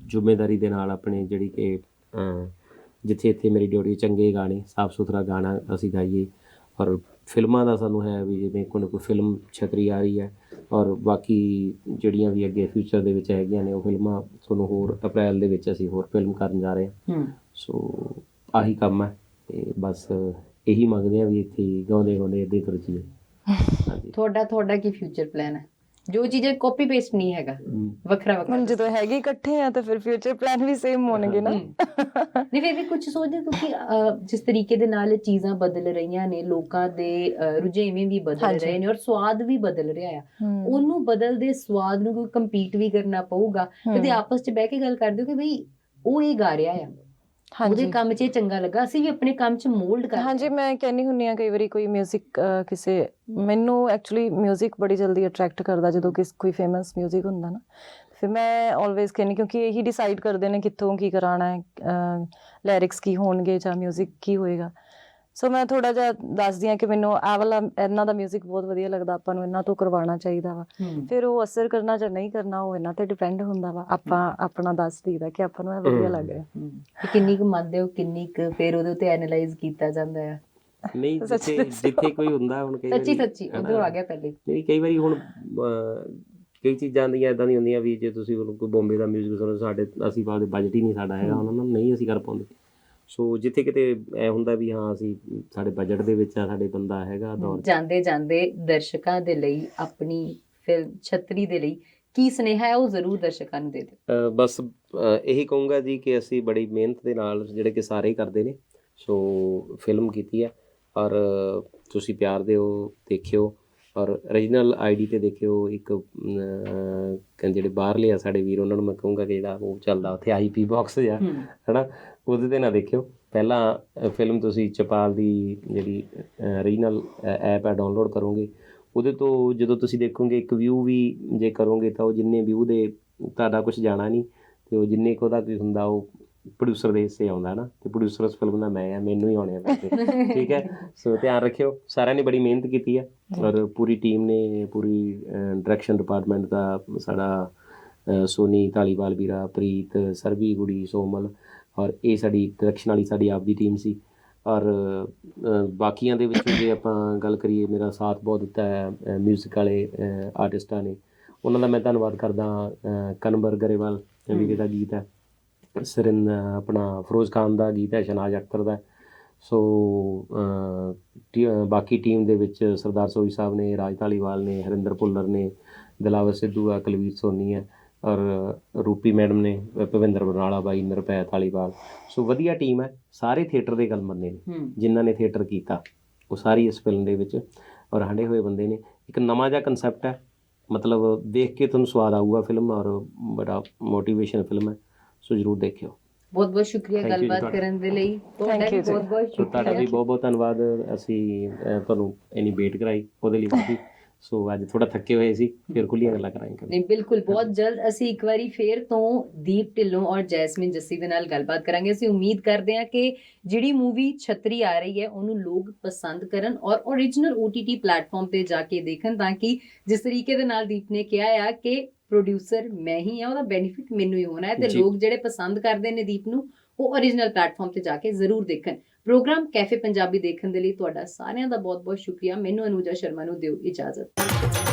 ਜ਼ਿੰਮੇਵਾਰੀ ਦੇ ਨਾਲ ਆਪਣੇ ਜਿਹੜੀ ਕਿ ਜਿੱਥੇ ਇੱਥੇ ਮੇਰੀ ਡਿਊਟੀ ਚੰਗੇ ਗਾਣੇ ਸਾਫ਼ ਸੁਥਰਾ ਗਾਣਾ ਅਸੀਂ ਗਾਈਏ। ਔਰ ਫਿਲਮਾਂ ਦਾ ਸਾਨੂੰ ਹੈ ਵੀ ਜਿਵੇਂ ਕੋਈ ਨਾ ਕੋਈ ਫਿਲਮ ਛਤਰੀ ਆ ਰਹੀ ਹੈ ਔਰ ਬਾਕੀ ਜਿਹੜੀਆਂ ਵੀ ਅੱਗੇ ਫਿਊਚਰ ਦੇ ਵਿੱਚ ਹੈਗੀਆਂ ਨੇ ਉਹ ਫਿਲਮਾਂ ਤੁਹਾਨੂੰ ਹੋਰ ਅਪ੍ਰੈਲ ਦੇ ਵਿੱਚ ਅਸੀਂ ਹੋਰ ਫਿਲਮ ਕਰਨ ਜਾ ਰਹੇ ਹਾਂ। ਸੋ ਆਹੀ ਕੰਮ ਹੈ ਤੇ ਬਸ ਇਹੀ ਮੰਗਦੇ ਆ ਵੀ ਇੱਥੇ ਗਾਉਂਦੇ ਗਾਉਂਦੇ ਇੱਦਾਂ ਹੀ ਤੁਰ ਜੀਏ ਹਾਂਜੀ। ਤੁਹਾਡਾ ਤੁਹਾਡਾ ਕੀ ਫਿਊਚਰ ਪਲਾਨ ਹੈ? ਜੋ ਚੀਜ਼ਾਂ ਕਾਪੀ ਪੇਸਟ ਨਹੀਂ ਹੈਗਾ ਵੱਖਰਾ ਵੱਖਰਾ। ਹੁਣ ਜਦੋਂ ਹੈਗੇ ਇਕੱਠੇ ਆ ਤਾਂ ਫਿਰ ਫਿਊਚਰ ਪਲਾਨ ਵੀ ਸੇਮ ਹੋਣਗੇ ਨਾ। ਹਮ। ਨਹੀਂ ਫਿਰ ਵੀ ਕੁਝ ਸੋਚਦੇ ਹੋ ਕਿਉਂਕਿ ਅਹ, ਜਿਸ ਤਰੀਕੇ ਦੇ ਨਾਲ ਇਹ ਚੀਜ਼ਾਂ ਬਦਲ ਰਹੀਆਂ ਨੇ ਲੋਕਾਂ ਦੇ ਅਹ, ਰੁਝੇਵੇਂ ਵੀ ਬਦਲ ਹਾਂਜੀ। ਰਹੇ ਨੇ ਔਰ ਸਵਾਦ ਵੀ ਬਦਲ ਰਿਹਾ ਆ। ਹਮ, ਉਹਨੂੰ ਬਦਲਦੇ ਸਵਾਦ ਨੂੰ ਕੋਈ ਕੰਪੀਟ ਵੀ ਕਰਨਾ ਪਊਗਾ। ਹਮ। ਕਦੇ ਆਪਸ 'ਚ ਬਹਿ ਕੇ ਗੱਲ ਕਰਦੇ ਹੋ ਕਿ ਭਈ ਉਹ ਇਹ ਗਾ ਰਿਹਾ ਆ। ਉਹਦੇ ਹਾਂਜੀ ਕੰਮ 'ਚ ਇਹ ਚੰਗਾ ਲੱਗਾ ਅਸੀਂ ਵੀ ਆਪਣੇ ਕੰਮ 'ਚ ਮੋਲਡ ਕਰ ਹਾਂਜੀ ਮੈਂ ਕਹਿੰਨੀ ਹੁੰਨੀ ਆ ਕਈ ਵਾਰੀ ਕੋਈ 뮤직 ਕਿਸੇ ਮੈਨੂੰ ਐਕਚੁਅਲੀ 뮤직 ਬੜੀ ਜਲਦੀ ਅਟਰੈਕਟ ਕਰਦਾ ਜਦੋਂ ਕਿਸ ਕੋਈ ਫੇਮਸ 뮤직 ਹੁੰਦਾ ਨਾ ਫਿਰ ਮੈਂ ਆਲਵੇਜ਼ ਕਹਿੰਨੀ ਕਿਉਂਕਿ ਇਹੀ ਡਿਸਾਈਡ ਕਰਦੇ ਨੇ ਕਿੱਥੋਂ ਕੀ ਕਰਾਣਾ ਹੈ ਲਿਰਿਕਸ ਕੀ ਹੋਣਗੇ ਜਾਂ 뮤직 ਕੀ ਹੋਏਗਾ ਸੋ ਮੈਂ ਥੋੜਾ ਜਿਹਾ ਦੱਸਦੀ ਆ ਕਿ ਮੈਨੂੰ ਆਹ ਵਾਲਾ ਇਹਨਾਂ ਦਾ 뮤직 ਬਹੁਤ ਵਧੀਆ ਲੱਗਦਾ ਆਪਾਂ ਨੂੰ ਇਹਨਾਂ ਤੋਂ ਕਰਵਾਉਣਾ ਚਾਹੀਦਾ ਵਾ ਹੂੰ। ਫਿਰ ਉਹ ਅਸਰ ਕਰਨਾ ਜਾਂ ਨਹੀਂ ਕਰਨਾ ਉਹ ਇਹਨਾਂ ਤੇ ਡਿਪੈਂਡ ਹੁੰਦਾ ਵਾ ਆਪਾਂ ਆਪਣਾ ਦੱਸ ਦਈਦਾ ਕਿ ਆਪਾਂ ਨੂੰ ਇਹ ਵਧੀਆ ਲੱਗ ਰਿਹਾ ਹੂੰ। ਤੇ ਕਿੰਨੀ ਕੁ ਮੰਨਦੇ ਹੋ ਕਿੰਨੀ ਕੁ ਫਿਰ ਉਹਦੇ ਉੱਤੇ ਐਨਾਲਾਈਜ਼ ਕੀਤਾ ਜਾਂਦਾ ਹੈ ਨਹੀਂ ਸੱਚੀ ਜਿੱਥੇ ਦੱਸੋ। ਜਿੱਥੇ ਕੋਈ ਹੁੰਦਾ ਹੁਣ ਕਈ ਸੱਚੀ ਵਾਰੀ- ਸੱਚੀ ਹਨਾ। ਉਧਰ ਆ ਗਿਆ ਪਹਿਲੇ ਨਹੀਂ ਕਈ ਵਾਰੀ ਹੁਣ ਅਹ, ਕਈ ਚੀਜ਼ਾਂ ਦੀਆਂ ਇਦਾਂ ਦੀਆਂ ਹੁੰਦੀਆਂ ਵੀ ਜੇ ਤੁਸੀਂ ਹੁਣ ਕੋਈ ਬੰਬੇ ਦਾ 뮤직 ਸੁਣੋ ਸਾਡੇ ਅਸੀਂ ਬਾਅਦ ਬਜਟ ਹੀ ਨਹੀਂ ਸਾਡਾ ਹੈਗਾ ਉਹਨਾਂ ਨੂੰ ਨਹੀਂ ਅਸੀਂ ਕਰ ਪਾਉਂਦੇ ਸੋ ਜਿੱਥੇ ਕਿਤੇ ਐ ਹੁੰਦਾ ਵੀ ਹਾਂ ਅਸੀਂ ਸਾਡੇ ਬਜਟ ਦੇ ਵਿੱਚ ਆ ਸਾਡੇ ਬੰਦਾ ਹੈਗਾ ਦੌਰ ਜਾਂਦੇ ਜਾਂਦੇ ਦਰਸ਼ਕਾਂ ਦੇ ਲਈ ਆਪਣੀ ਫਿਲਮ ਛਤਰੀ ਦੇ ਲਈ ਕੀ ਸੁਨੇਹਾ ਹੈ ਉਹ ਜ਼ਰੂਰ ਦਰਸ਼ਕਾਂ ਨੂੰ ਦੇ ਦਿਓ। ਬਸ ਇਹੀ ਕਹੂੰਗਾ ਜੀ ਕਿ ਅਸੀਂ ਬੜੀ ਮਿਹਨਤ ਦੇ ਨਾਲ ਜਿਹੜੇ ਕਿ ਸਾਰੇ ਹੀ ਕਰਦੇ ਨੇ ਸੋ ਫਿਲਮ ਕੀਤੀ ਹੈ। ਔਰ ਤੁਸੀਂ ਪਿਆਰ ਦਿਓ ਦੇਖਿਓ ਔਰ origignal ਆਈਡੀ ਤੇ ਦੇਖਿਓ ਇੱਕ ਜਿਹੜੇ ਬਾਹਰਲੇ ਆ ਸਾਡੇ ਵੀਰ ਉਹਨਾਂ ਨੂੰ ਮੈਂ ਕਹੂੰਗਾ ਕਿ ਜਿਹੜਾ ਉਹ ਚੱਲਦਾ ਉੱਥੇ ਆਈਪੀ ਬਾਕਸ ਹੂੰ। ਹਨਾ? ਉਹਦੇ ਤੇ ਨਾ ਦੇਖਿਓ। ਪਹਿਲਾਂ ਫਿਲਮ ਤੁਸੀਂ ਚਪਾਲ ਦੀ ਜਿਹੜੀ origignal ਐਪ ਹੈ ਡਾਊਨਲੋਡ ਕਰੋਗੇ। ਉਹਦੇ ਤੋਂ ਜਦੋਂ ਤੁਸੀਂ ਦੇਖੋਗੇ ਇੱਕ ਵਿਊ ਵੀ ਜੇ ਕਰੋਗੇ ਤਾਂ ਉਹ ਜਿੰਨੇ ਵਿਊ ਦੇ ਤੁਹਾਡਾ ਕੁਝ ਜਾਣਾ ਨਹੀਂ ਤੇ ਉਹ ਜਿੰਨੇ ਕੁ ਉਹਦਾ ਕੋਈ ਹੁੰਦਾ ਉਹ ਪ੍ਰੋਡਿਊਸਰ ਦੇ ਹਿੱਸੇ ਆਉਂਦਾ ਨਾ ਤੇ ਪ੍ਰੋਡਿਊਸਰ ਉਸ ਫਿਲਮ ਦਾ ਮੈਂ ਆ ਮੈਨੂੰ ਹੀ ਆਉਣੇ ਆ ਪੈਸੇ। ਠੀਕ ਹੈ? ਸੋ ਧਿਆਨ ਰੱਖਿਓ ਸਾਰਿਆਂ ਨੇ ਬੜੀ ਮਿਹਨਤ ਕੀਤੀ ਹੈ ਔਰ ਪੂਰੀ ਟੀਮ ਨੇ ਪੂਰੀ ਡਾਇਰੈਕਸ਼ਨ ਡਿਪਾਰਟਮੈਂਟ ਦਾ ਸਾਡਾ ਸੋਨੀ ਧਾਲੀਵਾਲ ਵੀਰਾ ਪ੍ਰੀਤ ਸਰਬੀ ਗੁੜੀ ਸੋਮਲ ਔਰ ਇਹ ਸਾਡੀ ਡਾਇਰੈਕਸ਼ਨ ਵਾਲੀ ਸਾਡੀ ਆਪਦੀ ਟੀਮ ਸੀ। ਔਰ ਬਾਕੀਆਂ ਦੇ ਵਿੱਚੋਂ ਜੇ ਆਪਾਂ ਗੱਲ ਕਰੀਏ ਮੇਰਾ ਸਾਥ ਬਹੁਤ ਦਿੱਤਾ ਹੈ 뮤직 ਵਾਲੇ ਆਰਟਿਸਟਾਂ ਨੇ। ਉਹਨਾਂ ਦਾ ਮੈਂ ਧੰਨਵਾਦ ਕਰਦਾ ਕਨਵਰ ਗਰੇਵਾਲ ਵੀਰੇ ਦਾ ਗੀਤ ਹੈ। ਸਰਿੰ ਆਪਣਾ ਫਿਰੋਜ਼ ਖਾਨ ਦਾ ਗੀਤ ਹੈ ਸ਼ਨਾਜ਼ ਅਖਤਰ ਦਾ। ਸੋ ਬਾਕੀ ਟੀਮ ਦੇ ਵਿੱਚ ਸਰਦਾਰ ਸੋਈ ਸਾਹਿਬ ਨੇ ਰਾਜ ਧਾਲੀਵਾਲ ਨੇ ਹਰਿੰਦਰ ਭੁੱਲਰ ਨੇ ਦਿਲਾਵਰ ਸਿੱਧੂ ਆ ਕੁਲਵੀਰ ਸੋਨੀ ਹੈ ਔਰ ਰੂਪੀ ਮੈਡਮ ਨੇ ਭਵਿੰਦਰ ਬਰਨਾਲਾ ਬਾਈ ਨਿਰਭੈ ਧਾਲੀਵਾਲ। ਸੋ ਵਧੀਆ ਟੀਮ ਹੈ ਸਾਰੇ ਥੀਏਟਰ ਦੇ ਗੱਲ ਮੰਨੇ ਨੇ ਜਿਨ੍ਹਾਂ ਨੇ ਥੀਏਟਰ ਕੀਤਾ। ਉਹ ਸਾਰੀ ਇਸ ਫਿਲਮ ਦੇ ਵਿੱਚ ਔਰ ਹੰਡੇ ਹੋਏ ਬੰਦੇ ਨੇ। ਇੱਕ ਨਵਾਂ ਜਿਹਾ ਕਨਸੈਪਟ ਹੈ ਮਤਲਬ ਦੇਖ ਕੇ ਤੁਹਾਨੂੰ ਸਵਾਦ ਆਊਗਾ ਫਿਲਮ ਔਰ ਬੜਾ ਮੋਟੀਵੇਸ਼ਨ ਫਿਲਮ ਹੈ। ਸੋ ਜਰੂਰ ਦੇਖਿਓ। ਬਹੁਤ ਬਹੁਤ ਸ਼ੁਕਰੀਆ Thank you ਜੀ ਗੱਲਬਾਤ ਤੁਹਾਡਾ। ਕਰਨ ਦੇ ਲਈ। ਤੁਹਾਡਾ you ਜੀ। ਬਹੁਤ ਬਹੁਤ ਸੋ ਤੁਹਾਡਾ ਵੀ ਬਹੁਤ ਬਹੁਤ ਧੰਨਵਾਦ। ਅਸੀਂ ਅਹ, ਤੁਹਾਨੂੰ ਇੰਨੀ ਵੇਟ ਕਰਾਈ ਉਹਦੇ ਲਈ ਵਾਦੀ ਸੋ ਅੱਜ ਥੋੜਾ ਥੱਕੇ ਹੋਏ ਸੀ ਫਿਰ ਖੁੱਲੀਆਂ ਗੱਲਾਂ ਕਰਾਂਗੇ ਨਹੀਂ ਬਿਲਕੁਲ ਬਹੁਤ ਜਲਦ ਅਸੀਂ ਇੱਕ ਵਾਰੀ ਫੇਰ ਤੋਂ ਦੀਪ ਢਿੱਲੋਂ ਔਰ ਜੈਸਮਿਨ ਜੱਸੀ ਦੇ ਨਾਲ ਗੱਲਬਾਤ ਕਰਾਂਗੇ। ਅਸੀਂ ਉਮੀਦ ਕਰਦੇ ਹਾਂ ਕਿ ਜਿਹੜੀ ਮੂਵੀ ਛਤਰੀ ਆ ਰਹੀ ਹੈ ਉਹਨੂੰ ਲੋਕ ਪਸੰਦ ਕਰਨ ਔਰ origignal OTT ਪਲੇਟਫਾਰਮ ਤੇ ਜਾ ਕੇ ਦੇਖਣ ਤਾਂ ਕਿ ਜਿਸ ਤਰੀਕੇ ਦੇ ਨਾਲ ਦੀਪ ਨੇ ਕਿਹਾ ਆ ਕਿ ਪ੍ਰੋਡਿਊਸਰ ਮੈਂ ਹੀ ਆ ਉਹਦਾ ਬੈਨੀਫਿਟ ਮੈਨੂੰ ਹੀ ਹੋਣਾ ਹੈ ਤੇ। ਲੋਕ ਜਿਹੜੇ ਪਸੰਦ ਕਰਦੇ ਨੇ ਦੀਪ ਨੂੰ ਉਹ origignal ਪਲੇਟਫਾਰਮ ਤੇ ਜਾ ਕੇ ਜ਼ਰੂਰ ਦੇਖਣ। ਪ੍ਰੋਗਰਾਮ ਕੈਫੇ ਪੰਜਾਬੀ ਦੇਖਣ ਦੇ ਲਈ ਤੁਹਾਡਾ ਸਾਰਿਆਂ ਦਾ ਬਹੁਤ ਬਹੁਤ ਸ਼ੁਕਰੀਆ। ਮੈਨੂੰ ਅਨੂਜਾ ਸ਼ਰਮਾ ਨੂੰ ਦਿਓ ਇਜਾਜ਼ਤ।